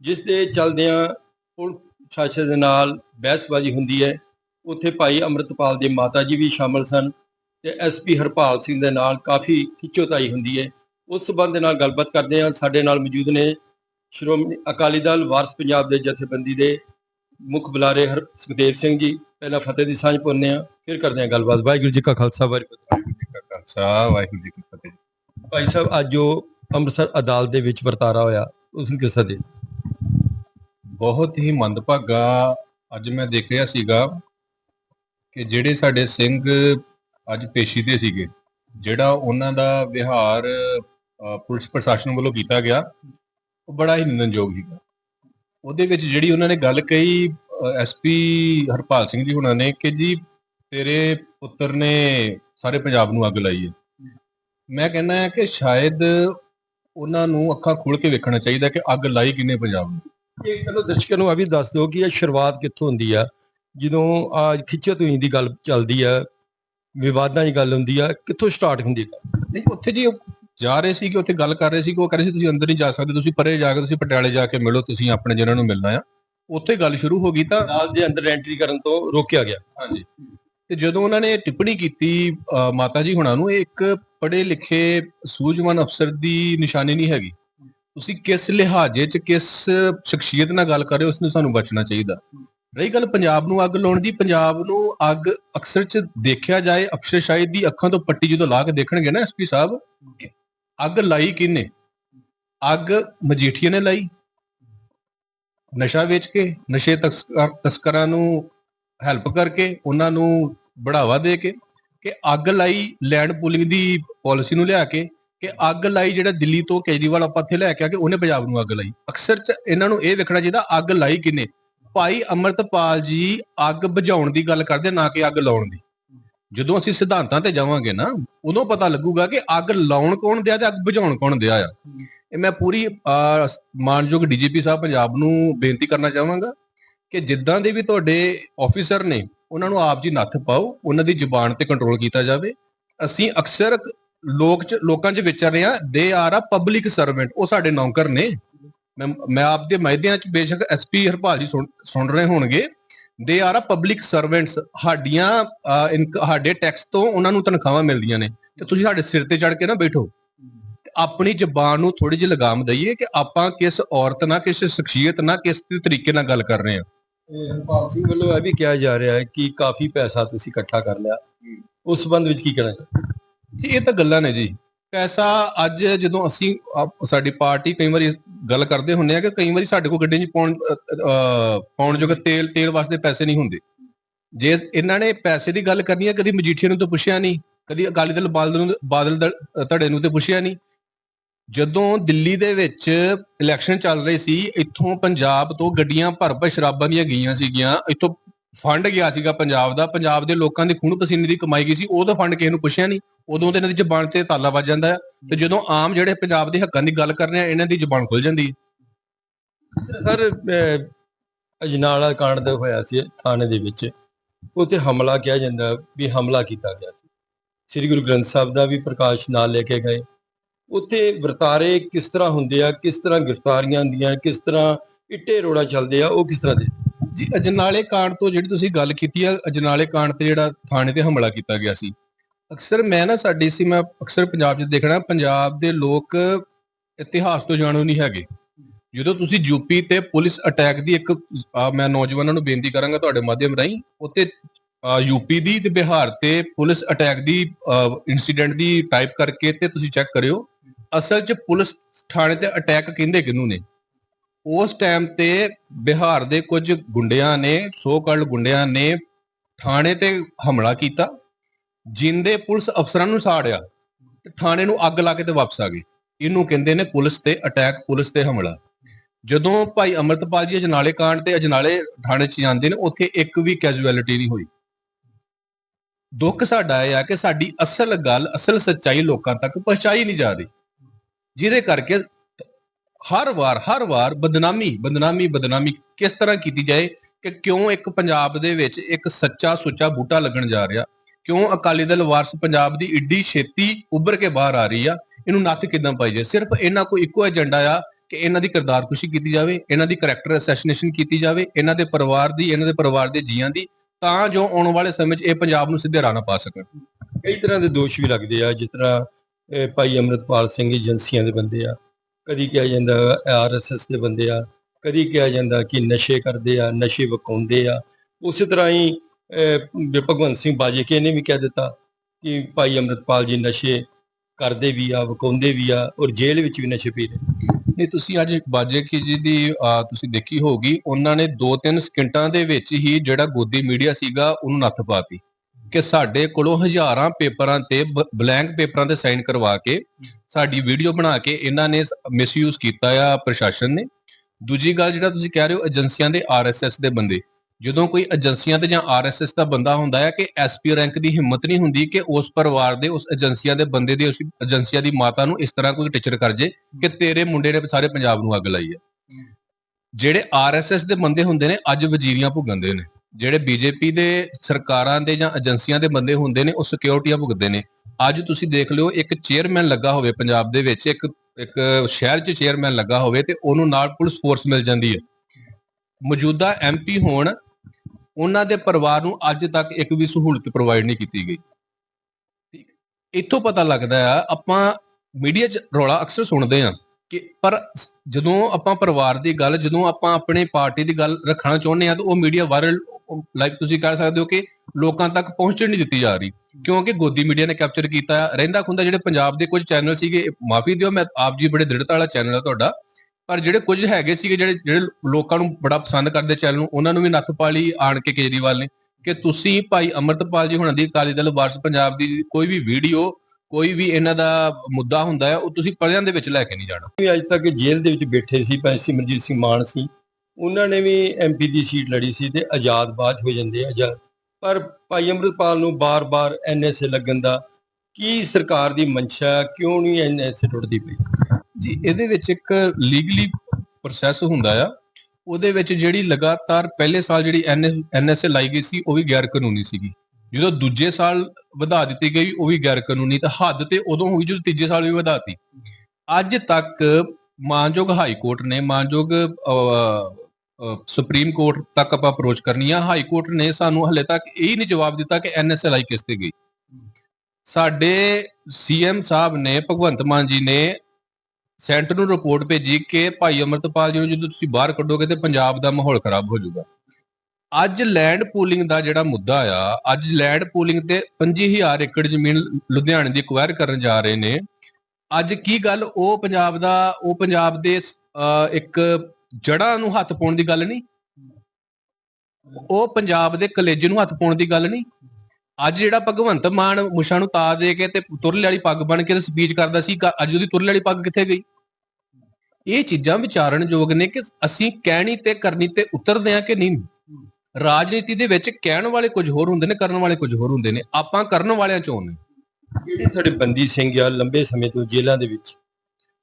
ਜਿਸ ਦੇ ਚਲਦਿਆਂ ਪੁਲਿਸ ਪ੍ਰਸ਼ਾਸਨ ਦੇ ਨਾਲ ਬਹਿਸਬਾਜ਼ੀ ਹੁੰਦੀ ਹੈ। ਉੱਥੇ ਭਾਈ ਅੰਮ੍ਰਿਤਪਾਲ ਦੇ ਮਾਤਾ ਜੀ ਵੀ ਸ਼ਾਮਲ ਸਨ ਤੇ ਐਸਪੀ ਹਰਪਾਲ ਸਿੰਘ ਦੇ ਨਾਲ ਕਾਫੀ ਖਿੱਚੋਤਾਈ ਹੁੰਦੀ ਹੈ। ਉਸ ਸਬੰਧ ਨਾਲ ਗੱਲਬਾਤ ਕਰਦੇ ਹਾਂ। ਸਾਡੇ ਨਾਲ ਮੌਜੂਦ ਨੇ ਸ਼੍ਰੋਮਣੀ ਅਕਾਲੀ ਦਲ, ਵਾਰਸ ਪੰਜਾਬ ਦੇ ਜਥੇਬੰਦੀ ਦੇ ਮੁੱਖ ਬੁਲਾਰੇ ਹਰ ਸੁਖਦੇਵ ਸਿੰਘ ਜੀ। ਪਹਿਲਾਂ ਫਤਿਹ ਦੀ ਸਾਂਝ ਪਾਉਂਦੇ ਆ ਫਿਰ ਕਰਦੇ ਆ ਗੱਲਬਾਤ। ਵਾਹਿਗੁਰੂ ਜੀ ਕਾ ਖਾਲਸਾ, ਵਾਹਿਗੁਰੂ ਜੀ ਕਾ ਖਾਲਸਾ, ਵਾਹਿਗੁਰੂ ਜੀ ਕੀ ਫਤਿਹ। ਭਾਈ ਸਾਹਿਬ, ਅੱਜ ਜੋ ਅੰਮ੍ਰਿਤਸਰ ਅਦਾਲਤ ਦੇ ਵਿੱਚ ਵਰਤਾਰਾ ਹੋਇਆ। ਉਸ ਨੂੰ ਕਿਸ ਦੇ ਬਹੁਤ ਹੀ ਮੰਦਭਾਗਾ ਅੱਜ ਮੈਂ ਦੇਖ ਰਿਹਾ ਸੀਗਾ। ਕਿ ਜਿਹੜੇ ਸਾਡੇ ਸਿੰਘ ਅੱਜ ਪੇਸ਼ੀ ਤੇ ਸੀਗੇ, ਜਿਹੜਾ ਉਹਨਾਂ ਦਾ ਵਿਹਾਰ ਪੁਲਿਸ ਪ੍ਰਸ਼ਾਸਨ ਵੱਲੋਂ ਕੀਤਾ ਗਿਆ, ਉਹ ਬੜਾ ਹੀ ਨਿੰਦਣਯੋਗ ਸੀਗਾ। ਉਹਦੇ ਵਿੱਚ ਜਿਹੜੀ ਉਹਨਾਂ ਨੇ ਗੱਲ ਕਹੀ ਐਸਪੀ ਹਰਪਾਲ ਸਿੰਘ ਜੀ ਹੁਣਾਂ ਨੇ ਕਿ ਜੀ, ਤੇਰੇ ਪੁੱਤਰ ਨੇ ਸਾਰੇ ਪੰਜਾਬ ਨੂੰ ਅੱਗ ਲਾਈ ਹੈ। ਮੈਂ ਕਹਿੰਦਾ ਹਾਂ ਕਿ ਸ਼ਾਇਦ ਉਹਨਾਂ ਨੂੰ ਅੱਖਾਂ ਖੋਲ ਕੇ ਵੇਖਣਾ ਚਾਹੀਦਾ ਕਿ ਅੱਗ ਲਾਈ ਕਿੰਨੇ ਪੰਜਾਬ ਨੂੰ। ਇਹ ਚਲੋ ਦਰਸ਼ਕਾਂ ਨੂੰ ਆ ਵੀ ਦੱਸ ਦਿਓ ਕਿ ਇਹ ਸ਼ੁਰੂਆਤ ਕਿੱਥੋਂ ਹੁੰਦੀ ਆ। ਜਦੋਂ, ਆ ਖਿੱਚਤ ਹੋਈ ਦੀ ਗੱਲ ਚੱਲਦੀ ਆ, ਵਿਵਾਦਾਂ ਦੀ ਗੱਲ ਹੁੰਦੀ ਆ, ਕਿੱਥੋਂ ਸਟਾਰਟ ਹੁੰਦੀ ਹੈ ਨਹੀਂ, ਉੱਥੇ ਜੀ ਜਾ ਰਹੇ ਸੀ ਕਿ ਉੱਥੇ ਗੱਲ ਕਰ ਰਹੇ ਸੀ ਕਿ ਉਹ ਕਹ ਰਹੇ ਸੀ, ਤੁਸੀਂ ਅੰਦਰ ਨਹੀਂ ਜਾ ਸਕਦੇ, ਤੁਸੀਂ ਪਰੇ ਜਾ ਕੇ, ਤੁਸੀਂ ਪਟਿਆਲੇ ਜਾ ਕੇ ਮਿਲੋ, ਤੁਸੀਂ ਆਪਣੇ ਜਿਹਨਾਂ ਨੂੰ ਮਿਲਣਾ ਆ। ਉੱਥੇ ਗੱਲ ਸ਼ੁਰੂ ਹੋ ਗਈ ਤਾਂ ਅਦਾਲਤ ਦੇ ਅੰਦਰ ਐਂਟਰੀ ਕਰਨ ਤੋਂ ਰੋਕਿਆ ਗਿਆ। ਹਾਂਜੀ। ਤੇ ਜਦੋਂ ਉਹਨਾਂ ਨੇ ਟਿੱਪਣੀ ਕੀਤੀ ਮਾਤਾ ਜੀ ਹੁਣਾਂ ਨੂੰ, ਇਹ ਇੱਕ ਪੜ੍ਹੇ ਲਿਖੇ, ਸੂਝਵਾਨ ਅਫਸਰ ਦੀ ਨਿਸ਼ਾਨੀ ਨਹੀਂ ਹੈਗੀ। ਤੁਸੀਂ ਕਿਸ ਲਿਹਾਜ਼ੇ 'ਚ, ਕਿਸ ਸ਼ਖਸੀਅਤ ਨਾਲ ਗੱਲ ਕਰ ਰਹੇ ਹੋ, ਉਸ ਨੂੰ ਤੁਹਾਨੂੰ ਬਚਣਾ ਚਾਹੀਦਾ। ਰਹੀ ਗੱਲ ਪੰਜਾਬ ਨੂੰ ਅੱਗ ਲਾਉਣ ਦੀ, ਪੰਜਾਬ ਨੂੰ ਅੱਗ ਅਕਸਰ 'ਚ ਦੇਖਿਆ ਜਾਏ ਅਫਸਰਸ਼ਾਹੀ ਦੀ ਅੱਖਾਂ ਤੋਂ ਪੱਟੀ ਜਦੋਂ ਲਾ ਕੇ ਦੇਖਣਗੇ ਨਾ ਐਸਪੀ ਸਾਹਿਬ, ਅੱਗ ਲਾਈ ਕਿਹਨੇ? ਅੱਗ ਮਜੀਠੀਆ ਨੇ ਲਾਈ। ਨਸ਼ਾ ਵੇਚ ਕੇ, ਨਸ਼ੇ ਤਸਕਰ- ਤਸਕਰਾਂ ਨੂੰ ਹੈਲਪ ਕਰਕੇ, ਉਹਨਾਂ ਨੂੰ ਬੜਾਵਾ ਦੇ ਕੇ, ਕਿ ਅੱਗ ਲਾਈ ਲੈਂਡ ਪੂਲਿੰਗ ਦੀ ਪਾਲਿਸੀ ਨੂੰ ਲਿਆ ਕੇ, ਕਿ ਅੱਗ ਲਾਈ ਜਿਹੜਾ ਦਿੱਲੀ ਤੋਂ ਕੇਜਰੀਵਾਲ ਆਪਾਂ ਇੱਥੇ ਲੈ ਕੇ ਆ ਕੇ ਉਹਨੇ ਪੰਜਾਬ ਨੂੰ ਅੱਗ ਲਾਈ। ਅਕਸਰ ਚ ਇਹਨਾਂ ਨੂੰ ਇਹ ਵੇਖਣਾ ਚਾਹੀਦਾ, ਅੱਗ ਲਾਈ ਕਿਨੇ ਭਾਈ ਅਮਰਤਪਾਲ ਜੀ ਅੱਗ ਬੁਝਾਉਣ ਦੀ ਗੱਲ ਕਰਦੇ, ਨਾ ਕਿ ਅੱਗ ਲਾਉਣ ਦੀ। ਜਦੋਂ ਅਸੀਂ ਸਿਧਾਂਤਾਂ ਤੇ ਜਾਵਾਂਗੇ ਨਾ, ਉਦੋਂ ਪਤਾ ਲੱਗੂਗਾ ਕਿ ਅੱਗ ਲਾਉਣ ਕੌਣ ਦਿਆ ਤੇ ਅੱਗ ਬੁਝਾਉਣ ਕੌਣ ਦਿਆ ਆ। ਇਹ ਮੈਂ ਪੂਰੀ ਮਾਨਯੋਗ ਡੀਜੀਪੀ ਸਾਹਿਬ ਪੰਜਾਬ ਨੂੰ ਬੇਨਤੀ ਕਰਨਾ ਚਾਹਾਂਗਾ ਕਿ ਜਿੱਦਾਂ ਦੇ ਵੀ ਤੁਹਾਡੇ ਆਫੀਸਰ ਨੇ, ਉਹਨਾਂ ਨੂੰ ਆਪ ਜੀ ਨੱਥ ਪਾਓ, ਉਹਨਾਂ ਦੀ ਜ਼ੁਬਾਨ ਤੇ ਕੰਟਰੋਲ ਕੀਤਾ ਜਾਵੇ। ਅਸੀਂ ਅਕਸਰ ਲੋਕ ਚ, ਲੋਕਾਂ 'ਚ ਵਿਚਰ ਰਹੇ ਹਾਂ ਦੇ ਆਰ ਆ ਪਬਲਿਕ ਸਰਵੈਂਟ ਉਹ ਸਾਡੇ ਨੌਕਰ ਨੇ। ਮੈਂ ਮੈਂ ਆਪ ਦੇ ਮਾਇਦਿਆਂ 'ਚ ਬੇਸ਼ੱਕ ਐਸਪੀ ਹਰਪਾਲ ਜੀ ਸੁਣ ਰਹੇ ਹੋਣਗੇ। ਦੇ ਆਰ ਆ ਪਬਲਿਕ ਸਰਵੈਂਟਸ ਸਾਡੀਆਂ ਸਾਡੇ ਟੈਕਸ ਤੋਂ ਉਹਨਾਂ ਨੂੰ ਤਨਖਾਹਾਂ ਮਿਲਦੀਆਂ ਨੇ। ਤੇ ਤੁਸੀਂ ਸਾਡੇ ਸਿਰ ਤੇ ਚੜ ਕੇ ਨਾ ਬੈਠੋ। ਆਪਣੀ ਜ਼ਬਾਨ ਨੂੰ ਥੋੜੀ ਜਿਹੀ ਲਗਾਮ ਦਈਏ ਕਿ ਆਪਾਂ ਕਿਸ ਔਰਤ ਨਾਲ ਕਿਸ ਸ਼ਖਸੀਅਤ ਨਾਲ ਕਿਸ ਤਰੀਕੇ ਨਾਲ ਗੱਲ ਕਰ ਰਹੇ ਹਾਂ। ਹਰਪਾਲ ਸਿੰਘ ਵੱਲੋਂ ਇਹ ਵੀ ਕਿਹਾ ਜਾ ਰਿਹਾ ਹੈ ਕਿ ਕਾਫੀ ਪੈਸਾ ਤੁਸੀਂ ਇਕੱਠਾ ਕਰ ਲਿਆ। ਉਸ ਸੰਬੰਧ ਵਿੱਚ ਕੀ ਕਹਿਣਾ ਚਾਹੁੰਦੇ ਜੀ ਇਹ ਤਾਂ ਗੱਲਾਂ ਨੇ ਜੀ। ਪੈਸਾ ਅੱਜ ਜਦੋਂ ਅਸੀਂ ਸਾਡੀ ਪਾਰਟੀ ਕਈ ਵਾਰੀ ਗੱਲ ਕਰਦੇ ਹੁੰਨੇ ਆ ਕਿ ਕਈ ਵਾਰੀ ਸਾਡੇ ਕੋਲ ਗੱਡੀਆਂ 'ਚ ਪਾਉਣ ਪਾਉਣ ਜੋਗਾ ਤੇਲ ਤੇਲ ਵਾਸਤੇ ਪੈਸੇ ਨਹੀਂ ਹੁੰਦੇ। ਜੇ ਇਹਨਾਂ ਨੇ ਪੈਸੇ ਦੀ ਗੱਲ ਕਰਨੀ ਹੈ ਕਦੀ ਮਜੀਠੀਆ ਨੂੰ ਤਾਂ ਪੁੱਛਿਆ ਨਹੀਂ, ਕਦੀ ਅਕਾਲੀ ਦਲ ਬਾਦਲ ਨੂੰ, ਬਾਦਲ ਧੜੇ ਨੂੰ ਤੇ ਪੁੱਛਿਆ ਨਹੀਂ। ਜਦੋਂ ਦਿੱਲੀ ਦੇ ਵਿੱਚ ਇਲੈਕਸ਼ਨ ਚੱਲ ਰਹੀ ਸੀ, ਇੱਥੋਂ ਪੰਜਾਬ ਤੋਂ ਗੱਡੀਆਂ ਭਰ ਭਰ ਸ਼ਰਾਬਾਂ ਦੀਆਂ ਗਈਆਂ ਸੀਗੀਆਂ, ਇੱਥੋਂ ਫੰਡ ਗਿਆ ਸੀਗਾ ਪੰਜਾਬ ਦਾ, ਪੰਜਾਬ ਦੇ ਲੋਕਾਂ ਦੀ ਖੂਨ ਪਸੀਨੇ ਦੀ ਕਮਾਈ ਗਈ ਸੀ, ਉਹ ਤਾਂ ਫੰਡ ਕਿਸੇ ਨੂੰ ਪੁੱਛਿਆ ਨਹੀਂ ਉਦੋਂ ਤੇ ਇਹਨਾਂ ਦੀ ਜ਼ਬਾਨ ਤੇ ਤਾਲਾ ਵੱਜ ਜਾਂਦਾ ਹੈ ਤੇ ਜਦੋਂ ਆਮ ਜਿਹੜੇ ਪੰਜਾਬ ਦੇ ਹੱਕਾਂ ਦੀ ਗੱਲ ਕਰਨੇ ਆ, ਇਹਨਾਂ ਦੀ ਜ਼ਬਾਨ ਖੁੱਲ ਜਾਂਦੀ ਹੈ। ਸਰ ਅਜਨਾਲਾ ਕਾਂਡ ਦਾ ਹੋਇਆ ਸੀ ਥਾਣੇ ਦੇ ਵਿੱਚ। ਉੱਥੇ ਹਮਲਾ ਕਿਹਾ ਜਾਂਦਾ ਵੀ ਹਮਲਾ ਕੀਤਾ ਗਿਆ ਸੀ। ਸ੍ਰੀ ਗੁਰੂ ਗ੍ਰੰਥ ਸਾਹਿਬ ਦਾ ਵੀ ਪ੍ਰਕਾਸ਼ ਨਾਲ ਲੈ ਕੇ ਗਏ। ਉੱਥੇ ਵਰਤਾਰੇ ਕਿਸ ਤਰ੍ਹਾਂ ਹੁੰਦੇ ਆ, ਕਿਸ ਤਰ੍ਹਾਂ ਗ੍ਰਿਫਤਾਰੀਆਂ ਹੁੰਦੀਆਂ, ਕਿਸ ਤਰ੍ਹਾਂ ਇੱਟੇ ਰੋੜਾ ਚੱਲਦੇ ਆ, ਉਹ ਕਿਸ ਤਰ੍ਹਾਂ ਦੇ? ਅਜਨਾਲੇ ਕਾਂਡ ਤੋਂ ਜਿਹੜੀ ਤੁਸੀਂ ਗੱਲ ਕੀਤੀ ਆ, ਅਜਨਾਲੇ ਕਾਂਡ ਤੇ ਜਿਹੜਾ ਥਾਣੇ ਤੇ ਹਮਲਾ ਕੀਤਾ ਗਿਆ ਸੀ। ਅਕਸਰ ਮੈਂ ਨਾ ਸਾਡੀ ਸੀ, ਮੈਂ ਅਕਸਰ ਪੰਜਾਬ 'ਚ ਦੇਖਣਾ, ਪੰਜਾਬ ਦੇ ਲੋਕ ਇਤਿਹਾਸ ਤੋਂ ਜਾਣੂ ਨਹੀਂ ਹੈਗੇ। ਜਦੋਂ ਤੁਸੀਂ ਯੂਪੀ ਤੇ ਪੁਲਿਸ ਅਟੈਕ ਦੀ ਇੱਕ ਮੈਂ ਨੌਜਵਾਨਾਂ ਨੂੰ ਬੇਨਤੀ ਕਰਾਂਗਾ ਤੁਹਾਡੇ ਮਾਧਿਅਮ ਰਾਹੀਂ ਉੱਤੇ ਯੂਪੀ ਦੀ ਤੇ ਬਿਹਾਰ ਤੇ ਪੁਲਿਸ ਅਟੈਕ ਦੀ ਇਨਸੀਡੈਂਟ ਦੀ ਟਾਈਪ ਕਰਕੇ ਤੇ ਤੁਸੀਂ ਚੈੱਕ ਕਰਿਓ। ਅਸਲ 'ਚ ਪੁਲਿਸ ਥਾਣੇ ਤੇ ਅਟੈਕ ਕਹਿੰਦੇ ਕਿਹਨੂੰ ਨੇ? ਉਸ ਟਾਈਮ ਤੇ ਬਿਹਾਰ ਦੇ ਕੁਝ ਗੁੰਡਿਆਂ ਨੇ ਸੋ ਕਾਲਡ ਗੁੰਡਿਆਂ ਨੇ ਥਾਣੇ ਤੇ ਹਮਲਾ ਕੀਤਾ, ਜਿੰਦੇ ਪੁਲਿਸ ਅਫਸਰਾਂ ਨੂੰ ਸਾੜਿਆ, ਤੇ ਥਾਣੇ ਨੂੰ ਅੱਗ ਲਾ ਕੇ ਤੇ ਵਾਪਸ ਆ ਗਏ। ਇਹਨੂੰ ਕਹਿੰਦੇ ਨੇ ਪੁਲਿਸ ਤੇ ਅਟੈਕ ਪੁਲਿਸ ਤੇ ਹਮਲਾ। ਜਦੋਂ ਭਾਈ ਅਮਰਤਪਾਲ ਜੀ ਅਜਨਾਲੇ ਕਾਂਡ ਤੇ ਅਜਨਾਲੇ ਥਾਣੇ 'ਚ ਜਾਂਦੇ ਨੇ, ਉੱਥੇ ਇੱਕ ਵੀ ਕੈਜੂਅਲਿਟੀ ਨਹੀਂ ਹੋਈ। ਦੁੱਖ ਸਾਡਾ ਇਹ ਆ ਕਿ ਸਾਡੀ ਅਸਲ ਗੱਲ, ਅਸਲ ਸੱਚਾਈ ਲੋਕਾਂ ਤੱਕ ਪਹੁੰਚਾਈ ਨਹੀਂ ਜਾ ਰਹੀ। ਜਿਹਦੇ ਕਰਕੇ ਹਰ ਵਾਰ ਹਰ ਵਾਰ ਬਦਨਾਮੀ ਬਦਨਾਮੀ ਬਦਨਾਮੀ ਕਿਸ ਤਰ੍ਹਾਂ ਕੀਤੀ ਜਾਏ ਕਿ ਕਿਉਂ ਇੱਕ ਪੰਜਾਬ ਦੇ ਵਿੱਚ ਇੱਕ ਸੱਚਾ ਸੁੱਚਾ ਬੂਟਾ ਲੱਗਣ ਜਾ ਰਿਹਾ? ਕਿਉਂ ਅਕਾਲੀ ਦਲ ਵਾਰਸ ਪੰਜਾਬ ਦੀ ਇੱਡੀ ਛੇਤੀ ਉੱਭਰ ਕੇ ਬਾਹਰ ਆ ਰਹੀ ਆ? ਇਹਨੂੰ ਨੱਥ ਕਿਦਾਂ ਪਾਈ ਜਾਏ? ਸਿਰਫ ਇਹਨਾਂ ਕੋਈ ਇੱਕੋ ਏਜੰਡਾ ਆ ਕਿ ਇਹਨਾਂ ਦੀ ਕਿਰਦਾਰਕੁਸ਼ੀ ਕੀਤੀ ਜਾਵੇ, ਇਹਨਾਂ ਦੀ ਕਰੈਕਟਰ ਅਸੈਸੀਨੇਸ਼ਨ ਕੀਤੀ ਜਾਵੇ, ਇਹਨਾਂ ਦੇ ਪਰਿਵਾਰ ਦੀ, ਇਹਨਾਂ ਦੇ ਪਰਿਵਾਰ ਦੇ ਜੀਆਂ ਦੀ, ਤਾਂ ਜੋ ਆਉਣ ਵਾਲੇ ਸਮੇਂ 'ਚ ਇਹ ਪੰਜਾਬ ਨੂੰ ਸਿੱਧੇ ਰਾਹ ਨਾ ਪਾ ਸਕਣ। ਕਈ ਤਰ੍ਹਾਂ ਦੇ ਦੋਸ਼ ਵੀ ਲੱਗਦੇ ਆ, ਜਿਸ ਤਰ੍ਹਾਂ ਭਾਈ ਅਮਰਤਪਾਲ ਸਿੰਘ ਏਜੰਸੀਆਂ ਦੇ ਬੰਦੇ ਆ ਕਦੀ ਕਿਹਾ ਜਾਂਦਾ ਆਰਐਸਐਸ ਦੇ ਬੰਦੇ ਆ ਕਦੀ ਕਿਹਾ ਜਾਂਦਾ ਕਿ ਨਸ਼ੇ ਕਰਦੇ ਆ ਨਸ਼ੇ ਵਕਾਉਂਦੇ ਆ। ਉਸੇ ਤਰ੍ਹਾਂ ਹੀ ਭਗਵੰਤ ਸਿੰਘ ਬਾਜੇਕੇ ਨੇ ਵੀ ਕਹਿ ਦਿੱਤਾ ਕਿ ਭਾਈ ਅਮਰਤਪਾਲ ਜੀ ਨਸ਼ੇ ਕਰਦੇ ਵੀ ਆ ਵਕਾਉਂਦੇ ਵੀ ਆ ਔਰ ਜੇਲ੍ਹ ਵਿੱਚ ਵੀ ਨਸ਼ੇ ਪੀ ਰਹੇ ਨਹੀਂ ਤੁਸੀਂ ਅੱਜ ਬਾਜੇਕੇ ਜੀ ਦੀ ਅਹ, ਤੁਸੀਂ ਦੇਖੀ ਹੋਗੀ ਉਹਨਾਂ ਨੇ 2-3 ਸਕਿੰਟਾਂ ਦੇ ਵਿੱਚ ਹੀ ਜਿਹੜਾ ਗੋਦੀ ਮੀਡੀਆ ਸੀਗਾ ਉਹਨੂੰ ਨੱਥ ਪਾਤੀ ਕਿ ਸਾਡੇ ਕੋਲੋਂ ਹਜ਼ਾਰਾਂ ਪੇਪਰਾਂ ਤੇ ਬਲੈਂਕ ਪੇਪਰਾਂ ਤੇ ਸਾਈਨ ਕਰਵਾ ਕੇ ਸਾਡੀ ਵੀਡੀਓ ਬਣਾ ਕੇ ਇਹਨਾਂ ਨੇ ਮਿਸਯੂਜ਼ ਕੀਤਾ ਆ ਪ੍ਰਸ਼ਾਸਨ ਨੇ। ਦੂਜੀ ਗੱਲ ਜਿਹੜਾ ਤੁਸੀਂ ਕਹਿ ਰਹੇ ਹੋ ਏਜੰਸੀਆਂ ਦੇ ਆਰਐਸਐਸ ਦੇ ਬੰਦੇ, ਜਦੋਂ ਕੋਈ ਏਜੰਸੀਆਂ ਤੇ ਜਾਂ ਆਰਐਸਐਸ ਦਾ ਬੰਦਾ ਹੁੰਦਾ ਹੈ ਕਿ ਐਸਪੀ ਰੈਂਕ ਦੀ ਹਿੰਮਤ ਨਹੀਂ ਹੁੰਦੀ ਕਿ ਉਸ ਪਰਿਵਾਰ ਦੇ, ਉਸ ਏਜੰਸੀਆਂ ਦੇ ਬੰਦੇ ਦੀ, ਉਸ ਏਜੰਸੀਆਂ ਦੀ ਮਾਤਾ ਨੂੰ ਇਸ ਤਰ੍ਹਾਂ ਕੋਈ ਟੀਚਰ ਕਰ ਜੇ ਕਿ ਤੇਰੇ ਮੁੰਡੇ ਨੇ ਸਾਰੇ ਪੰਜਾਬ ਨੂੰ ਅੱਗ ਲਾਈ ਹੈ ਜਿਹੜੇ ਆਰਐਸਐਸ ਦੇ ਬੰਦੇ ਹੁੰਦੇ ਨੇ, ਅੱਜ ਵਜ਼ੀਰੀਆਂ ਭੁਗਤਦੇ ਨੇ। ਜਿਹੜੇ ਬੀਜੇਪੀ ਦੇ ਸਰਕਾਰਾਂ ਦੇ ਜਾਂ ਏਜੰਸੀਆਂ ਦੇ ਬੰਦੇ ਹੁੰਦੇ ਨੇ, ਉਹ ਸਿਕਿਉਰਿਟੀਆਂ ਭੁਗਤਦੇ ਨੇ। ਅੱਜ ਤੁਸੀਂ ਦੇਖ ਲਿਓ, ਇੱਕ ਚੇਅਰਮੈਨ ਲੱਗਾ ਹੋਵੇ ਪੰਜਾਬ ਦੇ ਵਿੱਚ, ਇੱਕ ਇੱਕ ਸ਼ਹਿਰ 'ਚ ਚੇਅਰਮੈਨ ਲੱਗਾ ਹੋਵੇ ਤੇ ਉਹਨੂੰ ਨਾਲ ਪੁਲਿਸ ਫੋਰਸ ਮਿਲ ਜਾਂਦੀ ਹੈ। ਮੌਜੂਦਾ ਐਮਪੀ ਹੋਣ, ਉਹਨਾਂ ਦੇ ਪਰਿਵਾਰ ਨੂੰ ਅੱਜ ਤੱਕ ਇੱਕ ਵੀ ਸਹੂਲਤ ਪ੍ਰੋਵਾਈਡ ਨਹੀਂ ਕੀਤੀ ਗਈ। ਠੀਕ। ਇੱਥੋਂ ਪਤਾ ਲੱਗਦਾ ਆ, ਆਪਾਂ ਮੀਡੀਆ 'ਚ ਰੌਲਾ ਅਕਸਰ ਸੁਣਦੇ ਆ ਕਿ ਪਰ ਜਦੋਂ ਆਪਾਂ ਪਰਿਵਾਰ ਦੀ ਗੱਲ, ਜਦੋਂ ਆਪਾਂ ਆਪਣੇ ਪਾਰਟੀ ਦੀ ਗੱਲ ਰੱਖਣਾ ਚਾਹੁੰਦੇ ਆ ਤਾਂ ਉਹ ਮੀਡੀਆ ਵਾਇਰਲ ਲਾਈਕ ਤੁਸੀਂ ਕਹਿ ਸਕਦੇ ਹੋ ਕਿ ਲੋਕਾਂ ਤੱਕ ਪਹੁੰਚਣ ਨਹੀਂ ਦਿੱਤੀ ਜਾ ਰਹੀ। ਕਿਉਂਕਿ ਗੋਦੀ ਮੀਡੀਆ ਨੇ ਕੈਪਚਰ ਕੀਤਾ, ਰਹਿੰਦਾ ਖੁੰਦਾ ਜਿਹੜੇ ਪੰਜਾਬ ਦੇ ਕੁਝ ਚੈਨਲ ਸੀਗੇ, ਮਾਫੀ ਦਿਓ, ਮੈਂ ਆਪ ਜੀ ਬੜੇ ਦ੍ਰਿੜਤਾ ਵਾਲਾ ਚੈਨਲ ਆ ਤੁਹਾਡਾ, ਪਰ ਜਿਹੜੇ ਕੁਝ ਹੈਗੇ ਸੀਗੇ, ਜਿਹੜੇ ਜਿਹੜੇ ਲੋਕਾਂ ਨੂੰ ਬੜਾ ਪਸੰਦ ਕਰਦੇ ਚੈਨਲ ਨੂੰ, ਉਹਨਾਂ ਨੂੰ ਵੀ ਨੱਥ ਪਾ ਲਈ ਆਣ ਕੇ ਕੇਜਰੀਵਾਲ ਨੇ। ਕਿ ਤੁਸੀਂ ਭਾਈ ਅਮਰਤਪਾਲ ਜੀ ਹੁਣਾਂ ਦੀ ਅਕਾਲੀ ਦਲ ਵਾਰਸ ਪੰਜਾਬ ਦੀ ਕੋਈ ਵੀ ਵੀਡੀਓ ਕੋਈ ਵੀ ਇਹਨਾਂ ਦਾ ਮੁੱਦਾ ਹੁੰਦਾ ਹੈ ਉਹ ਤੁਸੀਂ ਪਰਦਿਆਂ ਦੇ ਵਿੱਚ ਲੈ ਕੇ ਨਹੀਂ ਜਾਣਾ। ਵੀ ਅੱਜ ਤੱਕ ਜੇਲ੍ਹ ਦੇ ਵਿੱਚ ਬੈਠੇ ਸੀ ਭਾਈ ਸਿਮਰਜੀਤ ਸਿੰਘ ਮਾਨ ਸੀ ਉਹਨਾਂ ਨੇ ਵੀ ਐਮਪੀ ਦੀ ਸੀਟ ਲੜੀ ਸੀ ਤੇ ਆਜ਼ਾਦ ਬਾਅਦ ਹੋ ਜਾਂਦੇ ਆ ਜਾਂ ਪਰ ਭਾਈ ਅੰਮ੍ਰਿਤਪਾਲ ਨੂੰ ਬਾਰ-ਬਾਰ ਐਨਐਸਏ ਲੱਗਣ ਦਾ ਕੀ ਸਰਕਾਰ ਦੀ ਮਨਸ਼ਾ ਕਿਉਂ ਨਹੀਂ ਐਨਐਸਏ ਟੁੱਟਦੀ ਪਈ? ਜੀ ਇਹਦੇ ਵਿੱਚ ਇੱਕ ਲੀਗਲੀ ਪ੍ਰੋਸੈਸ ਹੁੰਦਾ ਆ ਉਹਦੇ ਵਿੱਚ ਜਿਹੜੀ ਲਗਾਤਾਰ ਪਹਿਲੇ ਸਾਲ ਜਿਹੜੀ ਐਨਐਸਏ ਲਾਈ ਗਈ ਸੀ ਉਹ ਵੀ ਗੈਰ ਕਾਨੂੰਨੀ ਸੀਗੀ। ਜਦੋਂ ਦੂਜੇ ਸਾਲ ਵਧਾ ਦਿੱਤੀ ਗਈ, ਉਹ ਵੀ ਗੈਰ ਕਾਨੂੰਨੀ, ਤਾਂ ਹੱਦ ਤੇ ਉਦੋਂ ਹੋਈ ਜਦੋਂ ਤੀਜੇ ਸਾਲ ਵੀ ਵਧਾਤੀ। ਅੱਜ ਤੱਕ ਮਾਨਯੋਗ ਹਾਈ ਕੋਰਟ ਨੇ, ਮਾਨਯੋਗ ਸੁਪਰੀਮ ਕੋਰਟ ਤੱਕ ਆਪਾਂ ਅਪਰੋਚ ਕਰਨੀ ਆ। ਹਾਈ ਕੋਰਟ ਨੇ ਸਾਨੂੰ ਹਲੇ ਤੱਕ ਇਹ ਨਹੀਂ ਜਵਾਬ ਦਿੱਤਾ ਕਿ ਐਨਐਸਏ ਲਾਈ ਕਿਸ ਤੇ ਗਈ। ਸਾਡੇ ਸੀਐਮ ਸਾਹਿਬ ਨੇ, ਭਗਵੰਤ ਮਾਨ ਜੀ ਨੇ ਸੈਂਟਰ ਨੂੰ ਰਿਪੋਰਟ ਭੇਜੀ ਕਿ ਭਾਈ ਅਮਰਤਪਾਲ ਜੀ ਨੂੰ ਜਦੋਂ ਤੁਸੀਂ ਬਾਹਰ ਕੱਢੋਗੇ ਤੇ ਪੰਜਾਬ ਦਾ ਮਾਹੌਲ ਖਰਾਬ ਹੋ ਜਾਊਗਾ। ਅੱਜ ਲੈਂਡ ਪੂਲਿੰਗ ਦਾ ਜਿਹੜਾ ਮੁੱਦਾ ਆ ਅੱਜ ਲੈਂਡ ਪੂਲਿੰਗ ਤੇ 25000 ਏਕੜ ਜ਼ਮੀਨ ਲੁਧਿਆਣੇ ਦੀ ਅਕਵਾਇਰ ਕਰਨ ਜਾ ਰਹੇ ਨੇ। ਅੱਜ ਕੀ ਗੱਲ ਉਹ ਪੰਜਾਬ ਦਾ ਉਹ ਪੰਜਾਬ ਦੇ ਅਹ, ਇੱਕ ਜੜਾਂ ਨੂੰ ਹੱਥ ਪਾਉਣ ਦੀ ਗੱਲ ਨਹੀਂ? ਉਹ ਪੰਜਾਬ ਦੇ ਕਲੇਜੇ ਨੂੰ ਹੱਥ ਪਾਉਣ ਦੀ ਗੱਲ ਨਹੀਂ? ਅੱਜ ਜਿਹੜਾ ਭਗਵੰਤ ਮਾਨ ਮੁਸ਼ਾ ਨੂੰ ਤਾ ਦੇ ਕੇ ਤੇ ਤੁਰਲੇ ਵਾਲੀ ਪੱਗ ਬਣ ਕੇ ਤੇ ਸਪੀਚ ਕਰਦਾ ਸੀ ਅੱਜ ਉਹਦੀ ਤੁਰਲੇ ਵਾਲੀ ਪੱਗ ਕਿੱਥੇ ਗਈ? ਇਹ ਚੀਜ਼ਾਂ ਵਿਚਾਰਨਯੋਗ ਨੇ ਕਿ ਅਸੀਂ ਕਹਿਣੀ ਤੇ ਕਰਨੀ ਤੇ ਉਤਰਦੇ ਆ ਕਿ ਨਹੀਂ? ਰਾਜਨੀਤੀ ਦੇ ਵਿੱਚ ਕਹਿਣ ਵਾਲੇ ਕੁਝ ਹੋਰ ਹੁੰਦੇ ਨੇ, ਕਰਨ ਵਾਲੇ ਕੁਝ ਹੋਰ ਹੁੰਦੇ ਨੇ। ਆਪਾਂ ਕਰਨ ਵਾਲਿਆਂ ਚੋਂ ਨੇ। ਜਿਹੜੇ ਸਾਡੇ ਬੰਦੀ ਸਿੰਘ ਆ, ਲੰਬੇ ਸਮੇਂ ਤੋਂ ਜੇਲ੍ਹਾਂ ਦੇ ਵਿੱਚ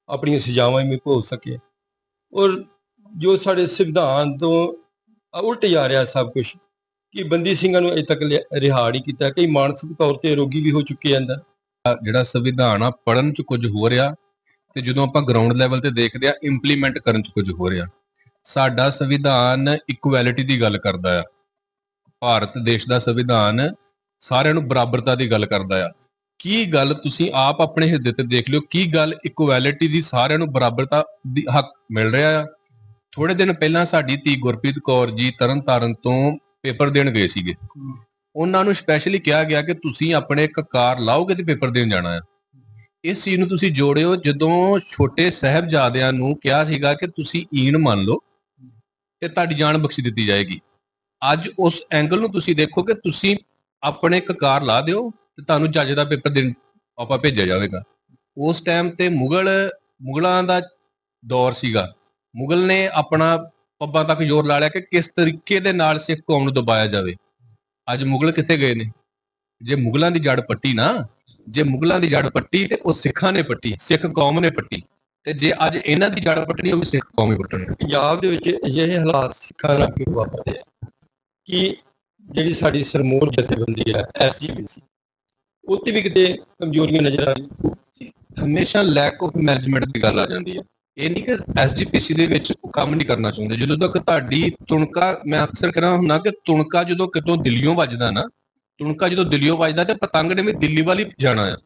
ਆਪਣੀਆਂ ਸਜ਼ਾਵਾਂ ਵੀ ਭੋਗ ਸਕੇ। ਔਰ ਜੋ ਸਾਡੇ ਸੰਵਿਧਾਨ ਤੋਂ ਉਲਟ ਜਾ ਰਿਹਾ ਸਭ ਕੁਝ ਕਿ ਬੰਦੀ ਸਿੰਘਾਂ ਨੂੰ ਅਜੇ ਤੱਕ ਲਿਆ- ਰਿਹਾ ਨਹੀਂ ਕੀਤਾ। ਕਈ ਮਾਨਸਿਕ ਤੌਰ ਤੇ ਰੋਗੀ ਵੀ ਹੋ ਚੁੱਕੇ ਆ ਅੰਦਰ। ਜਿਹੜਾ ਸੰਵਿਧਾਨ ਆ ਪੜਨ ਚ ਕੁਝ ਹੋ ਰਿਹਾ ਤੇ ਜਦੋਂ ਆਪਾਂ ਗਰਾਊਂਡ ਲੈਵਲ ਤੇ ਦੇਖਦੇ ਆ ਇੰਪਲੀਮੈਂਟ ਕਰਨ ਚ ਕੁਝ ਹੋ ਰਿਹਾ। ਸਾਡਾ ਸੰਵਿਧਾਨ ਇਕੁਐਲਿਟੀ ਦੀ ਗੱਲ ਕਰਦਾ ਆ। ਭਾਰਤ ਦੇਸ਼ ਦਾ ਸੰਵਿਧਾਨ ਸਾਰਿਆਂ ਨੂੰ ਬਰਾਬਰਤਾ ਦੀ ਗੱਲ ਕਰਦਾ ਆ। ਕੀ ਗੱਲ ਤੁਸੀਂ ਆਪ ਆਪਣੇ ਹਿਰਦੇ ਤੇ ਦੇਖ ਲਿਓ, ਕੀ ਗੱਲ ਇਕੁਐਲਿਟੀ ਦੀ ਸਾਰਿਆਂ ਨੂੰ ਬਰਾਬਰਤਾ ਦੀ ਹੱਕ ਮਿਲ ਰਿਹਾ ਆ? ਥੋੜੇ ਦਿਨ ਪਹਿਲਾਂ ਸਾਡੀ ਧੀ ਗੁਰਪ੍ਰੀਤ ਕੌਰ ਜੀ ਤਰਨਤਾਰਨ ਤੋਂ ਪੇਪਰ ਦੇਣ ਗਏ ਸੀਗੇ। ਉਹਨਾਂ ਨੂੰ ਸਪੈਸ਼ਲੀ ਕਿਹਾ ਗਿਆ ਕਿ ਤੁਸੀਂ ਆਪਣੇ ਕਕਾਰ ਲਾਓਗੇ ਤੇ ਪੇਪਰ ਦੇਣ ਜਾਣਾ ਹੈ ਇਸ ਚੀਜ਼ ਨੂੰ ਤੁਸੀਂ ਜੋੜਿਓ, ਜਦੋਂ ਛੋਟੇ ਸਹਿਬਜ਼ਾਦਿਆਂ ਨੂੰ ਕਿਹਾ ਸੀਗਾ ਕਿ ਤੁਸੀਂ ਈਨ ਮੰਨ ਲਓ ਤੇ ਤੁਹਾਡੀ ਜਾਨ ਬਖਸ਼ੀ ਦਿੱਤੀ ਜਾਏਗੀ। ਅੱਜ ਉਸ ਐਂਗਲ ਨੂੰ ਤੁਸੀਂ ਦੇਖੋ ਕਿ ਤੁਸੀਂ ਆਪਣੇ ਕਕਾਰ ਲਾ ਦਿਓ ਤੇ ਤੁਹਾਨੂੰ ਜੱਜ ਦਾ ਪੇਪਰ ਦੇਣ ਆਪਾਂ ਭੇਜਿਆ ਜਾਵੇਗਾ। ਉਸ ਟਾਈਮ ਤੇ ਮੁਗਲ, ਮੁਗਲਾਂ ਦਾ ਦੌਰ ਸੀਗਾ। ਮੁਗਲ ਨੇ ਆਪਣਾ ਪੱਬਾਂ ਤੱਕ ਜ਼ੋਰ ਲਾ ਲਿਆ ਕਿ ਕਿਸ ਤਰੀਕੇ ਦੇ ਨਾਲ ਸਿੱਖ ਕੌਮ ਨੂੰ ਦਬਾਇਆ ਜਾਵੇ। ਅੱਜ ਮੁਗਲ ਕਿੱਥੇ ਗਏ ਨੇ? ਜੇ ਮੁਗਲਾਂ ਦੀ ਜੜ ਪੱਟੀ ਨਾ, ਜੇ ਮੁਗਲਾਂ ਦੀ ਜੜ ਪੱਟੀ ਤੇ ਉਹ ਸਿੱਖਾਂ ਨੇ ਪੱਟੀ, ਸਿੱਖ ਕੌਮ ਨੇ ਪੱਟੀ। ਤੇ ਜੇ ਅੱਜ ਇਹਨਾਂ ਦੀ ਜੜ ਪੱਟਣੀ ਉਹ ਵੀ ਸਿੱਖ ਕੌਮ ਹੀ ਪੰਜਾਬ ਦੇ ਵਿੱਚ ਅਜਿਹੇ ਹਾਲਾਤ ਸਿੱਖਾਂ ਨਾਲ ਕਿਉਂ ਵਾਪਰਦੇ ਆ? ਕਿ ਜਿਹੜੀ ਸਾਡੀ ਸਰਮੋਰ ਜਥੇਬੰਦੀ ਹੈ ਐਸਜੀਪੀਸੀ ਉੱਤੇ ਵੀ ਕਿਤੇ ਕਮਜ਼ੋਰੀਆਂ ਨਜ਼ਰ ਆ ਰਹੀਆਂ ਹਮੇਸ਼ਾ ਲੈਕ ਆਫ ਮੈਨੇਜਮੈਂਟ ਦੀ ਗੱਲ ਆ ਜਾਂਦੀ ਹੈ। ਇਹ ਨਹੀਂ ਕਿ ਐਸਜੀਪੀਸੀ ਦੇ ਵਿੱਚ ਕੰਮ ਨਹੀਂ ਕਰਨਾ ਚਾਹੁੰਦੇ। ਜਦੋਂ ਤੱਕ ਤੁਹਾਡੀ ਤੁਣਕਾ, ਮੈਂ ਅਕਸਰ ਕਹਿੰਦਾ ਹੁੰਦਾ ਕਿ ਤੁਣਕਾ ਜਦੋਂ ਕਿਤੋਂ ਦਿੱਲੀੋਂ ਵੱਜਦਾ ਨਾ, ਤੁਣਕਾ ਜਦੋਂ ਦਿੱਲੀੋਂ ਵੱਜਦਾ ਤੇ ਪਤੰਗ ਨੇ ਵੀ ਦਿੱਲੀ ਵਾਲੀ ਜਾਣਾ ਆ।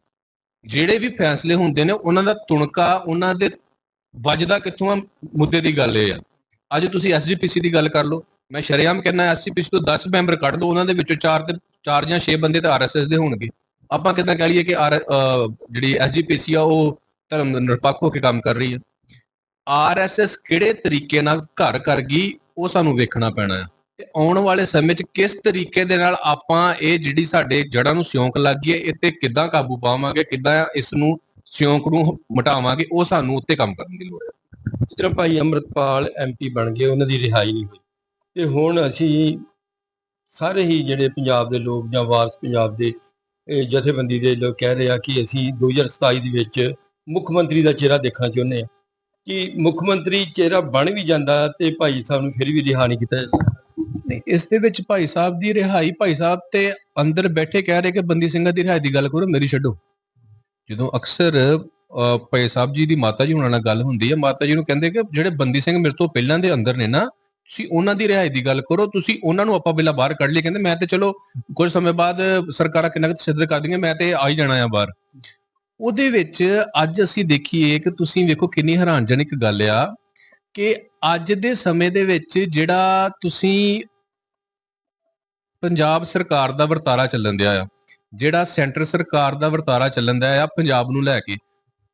ਜਿਹੜੇ ਵੀ ਫੈਸਲੇ ਹੁੰਦੇ ਨੇ, ਉਹਨਾਂ ਦਾ ਤੁਣਕਾ, ਉਹਨਾਂ ਦੇ ਵੱਜਦਾ ਕਿੱਥੋਂ ਆ? ਮੁੱਦੇ ਦੀ ਗੱਲ ਇਹ ਆ। ਅੱਜ ਤੁਸੀਂ ਐਸਜੀਪੀਸੀ ਦੀ ਗੱਲ ਕਰ ਲਓ। ਮੈਂ ਸ਼ਰੇਆਮ ਕਹਿੰਦਾ ਐਸਜੀਪੀਸੀ ਤੋਂ 10 ਮੈਂਬਰ ਕੱਢ ਲਓ ਉਹਨਾਂ ਦੇ ਵਿੱਚੋਂ 4 ਤੇ 4 ਜਾਂ 6 ਬੰਦੇ ਤਾਂ ਆਰਐਸਐਸ ਦੇ ਹੋਣਗੇ। ਆਪਾਂ ਕਿਦਾਂ ਕਹਿ ਲਈਏ ਕਿ ਆਰ ਜਿਹੜੀ ਐਸਜੀਪੀਸੀ ਆ, ਉਹ ਧਰਮ ਨਿਰਪੱਖ ਹੋ ਕੇ ਕੰਮ ਕਰ ਰਹੀ ਹੈ ਆਰਐਸਐਸ ਕਿਹੜੇ ਤਰੀਕੇ ਨਾਲ ਘਰ ਕਰ ਗਈ, ਉਹ ਸਾਨੂੰ ਵੇਖਣਾ ਪੈਣਾ ਹੈ ਤੇ ਆਉਣ ਵਾਲੇ ਸਮੇਂ 'ਚ ਕਿਸ ਤਰੀਕੇ ਦੇ ਨਾਲ ਆਪਾਂ ਇਹ ਜਿਹੜੀ ਸਾਡੇ ਜੜਾਂ ਨੂੰ ਸਿਉਂਕ ਲੱਗ ਗਈ ਹੈ, ਇਹ ਤੇ ਕਿੱਦਾਂ ਕਾਬੂ ਪਾਵਾਂਗੇ, ਕਿੱਦਾਂ ਇਸ ਨੂੰ ਸਿਉਂਕ ਨੂੰ ਮਿਟਾਵਾਂਗੇ, ਉਹ ਸਾਨੂੰ ਉੱਤੇ ਕੰਮ ਕਰਨ ਦੀ ਲੋੜ ਹੈ। ਜਿਸ ਤਰ੍ਹਾਂ ਭਾਈ ਅੰਮ੍ਰਿਤਪਾਲ ਐਮਪੀ ਬਣ ਗਏ, ਉਹਨਾਂ ਦੀ ਰਿਹਾਈ ਨਹੀਂ ਹੋਈ। ਤੇ ਹੁਣ ਅਸੀਂ ਸਾਰੇ ਹੀ ਜਿਹੜੇ ਪੰਜਾਬ ਦੇ ਲੋਕ ਜਾਂ ਵਾਰਸ ਪੰਜਾਬ ਦੇ ਜਥੇਬੰਦੀ ਦੇ ਲੋਕ ਕਹਿ ਰਹੇ ਆ ਕਿ ਅਸੀਂ 2027 ਦੇ ਵਿੱਚ ਮੁੱਖ ਮੰਤਰੀ ਦਾ ਚਿਹਰਾ ਦੇਖਣਾ ਚਾਹੁੰਦੇ ਆ। ਕਿ ਮੁੱਖ ਮੰਤਰੀ ਚਿਹਰਾ ਬਣ ਵੀ ਜਾਂਦਾ ਤੇ ਭਾਈ ਸਾਹਿਬ ਨੂੰ ਫਿਰ ਵੀ ਰਿਹਾ ਨਹੀਂ ਕੀਤਾ ਜਾਂਦਾ। ਨਹੀਂ, ਇਸ ਦੇ ਵਿੱਚ ਭਾਈ ਸਾਹਿਬ ਦੀ ਰਿਹਾਈ, ਭਾਈ ਸਾਹਿਬ ਤੇ ਅੰਦਰ ਬੈਠੇ ਕਹਿ ਰਹੇ ਕਿ ਬੰਦੀ ਸਿੰਘਾਂ ਦੀ ਰਿਹਾਈ ਦੀ ਗੱਲ ਕਰੋ, ਮੇਰੀ ਛੱਡੋ। ਜਦੋਂ ਅਕਸਰ ਅਹ, ਭਾਈ ਸਾਹਿਬ ਜੀ ਦੀ ਮਾਤਾ ਜੀ ਹੁਣਾਂ ਨਾਲ ਗੱਲ ਹੁੰਦੀ ਹੈ ਮਾਤਾ ਜੀ ਨੂੰ ਕਹਿੰਦੇ ਕਿ ਜਿਹੜੇ ਬੰਦੀ ਸਿੰਘ ਮੇਰੇ ਤੋਂ ਪਹਿਲਾਂ ਦੇ ਅੰਦਰ ਨੇ ਨਾ ਤੁਸੀਂ ਉਹਨਾਂ ਦੀ ਰਿਹਾਈ ਦੀ ਗੱਲ ਕਰੋ ਤੁਸੀਂ ਉਹਨਾਂ ਨੂੰ ਆਪਾਂ ਬਿਲਾ ਬਾਹਰ ਕੱਢ ਲਈ ਕਹਿੰਦੇ ਮੈਂ ਤੇ ਚਲੋ ਕੁਝ ਸਮੇਂ ਬਾਅਦ ਸਰਕਾਰਾਂ ਕਿੰਨਾ ਕੁ ਤਸ਼ੱਦਦ ਕਰਦੀਆਂ ਮੈਂ ਤੇ ਆ ਹੀ ਜਾਣਾ ਆ ਬਾਹਰ। ਉਹਦੇ ਵਿੱਚ ਅੱਜ ਅਸੀਂ ਦੇਖੀਏ ਕਿ ਤੁਸੀਂ ਵੇਖੋ ਕਿੰਨੀ ਹੈਰਾਨਜਨਕ ਗੱਲ ਆ ਕਿ ਅੱਜ ਦੇ ਸਮੇਂ ਦੇ ਵਿੱਚ ਜਿਹੜਾ ਤੁਸੀਂ ਪੰਜਾਬ ਸਰਕਾਰ ਦਾ ਵਰਤਾਰਾ ਚੱਲਣ ਦਿਆ ਆ ਜਿਹੜਾ ਸੈਂਟਰ ਸਰਕਾਰ ਦਾ ਵਰਤਾਰਾ ਚੱਲਣ ਦਾ ਆ ਪੰਜਾਬ ਨੂੰ ਲੈ ਕੇ।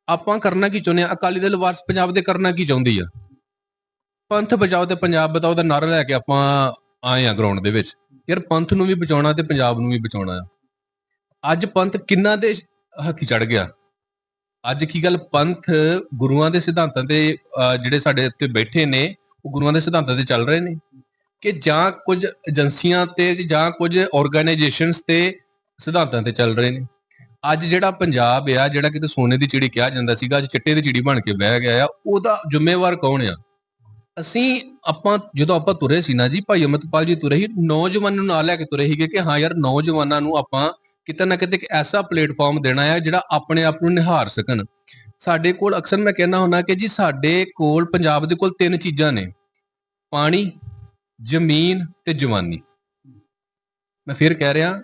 ਆਪਾਂ ਕਰਨਾ ਕੀ ਚਾਹੁੰਦੇ ਆ? ਅਕਾਲੀ ਦਲ ਵਾਰਸ ਪੰਜਾਬ ਦੇ ਕਰਨਾ ਕੀ ਚਾਹੁੰਦੀ ਆ? ਪੰਥ ਬਚਾਓ ਤੇ ਪੰਜਾਬ ਬਤਾਓ ਦਾ ਨਾਰਾ ਲੈ ਕੇ ਆਪਾਂ ਆਏ ਆ ਗਰਾਊਂਡ ਦੇ ਵਿੱਚ। ਯਾਰ ਪੰਥ ਨੂੰ ਵੀ ਬਚਾਉਣਾ ਤੇ ਪੰਜਾਬ ਨੂੰ ਵੀ ਬਚਾਉਣਾ ਆ। ਅੱਜ ਪੰਥ ਕਿੰਨਾ ਦੇ ਹੱਥੀ ਚੜ ਗਿਆ? ਅੱਜ ਕੀ ਗੱਲ? ਪੰਥ ਗੁਰੂਆਂ ਦੇ ਸਿਧਾਂਤਾਂ ਤੇ ਜਿਹੜੇ ਸਾਡੇ ਉੱਤੇ ਬੈਠੇ ਨੇ, ਉਹ ਗੁਰੂਆਂ ਦੇ ਸਿਧਾਂਤਾਂ ਤੇ ਚੱਲ ਰਹੇ ਨੇ। ਕਿ ਜਾਂ ਕੁਝ ਏਜੰਸੀਆਂ ਤੇ ਜਾਂ ਕੁਝ ਆਰਗੇਨਾਈਜੇਸ਼ਨਸ ਤੇ ਸਿਧਾਂਤਾਂ ਤੇ ਚੱਲ ਰਹੇ ਨੇ। ਅੱਜ ਜਿਹੜਾ ਪੰਜਾਬ ਆ, ਜਿਹੜਾ ਕਿਤੇ ਸੋਨੇ ਦੀ ਚਿੜੀ ਕਿਹਾ ਜਾਂਦਾ ਸੀਗਾ, ਅੱਜ ਚਿੱਟੇ ਦੀ ਚਿੜੀ ਬਣ ਕੇ ਬਹਿ ਗਿਆ ਆ, ਉਹਦਾ ਜ਼ਿੰਮੇਵਾਰ ਕੌਣ ਆ? ਅਸੀਂ ਆਪਾਂ, ਜਦੋਂ ਆਪਾਂ ਤੁਰੇ ਸੀ ਨਾ ਜੀ, ਭਾਈ ਅਮਰਪਾਲ ਜੀ ਤੁਰੇ ਸੀ, ਨੌਜਵਾਨ ਨੂੰ ਨਾਲ ਲੈ ਕੇ ਤੁਰੇ ਸੀਗੇ ਕਿ ਹਾਂ ਯਾਰ, ਨੌਜਵਾਨਾਂ ਨੂੰ ਆਪਾਂ ਕਿਤੇ ਨਾ ਕਿਤੇ ਇੱਕ ਐਸਾ ਪਲੇਟਫਾਰਮ ਦੇਣਾ ਹੈ ਜਿਹੜਾ ਆਪਣੇ ਆਪ ਨੂੰ ਨਿਹਾਰ ਸਕਣ। ਸਾਡੇ ਕੋਲ ਅਕਸਰ ਮੈਂ ਕਹਿੰਦਾ ਹੁੰਦਾ ਕਿ ਜੀ, ਸਾਡੇ ਕੋਲ, ਪੰਜਾਬ ਦੇ ਕੋਲ ਤਿੰਨ ਚੀਜ਼ਾਂ ਨੇ। ਪਾਣੀ, ਜ਼ਮੀਨ ਤੇ ਜਵਾਨੀ। ਮੈਂ ਫਿਰ ਕਹਿ ਰਿਹਾ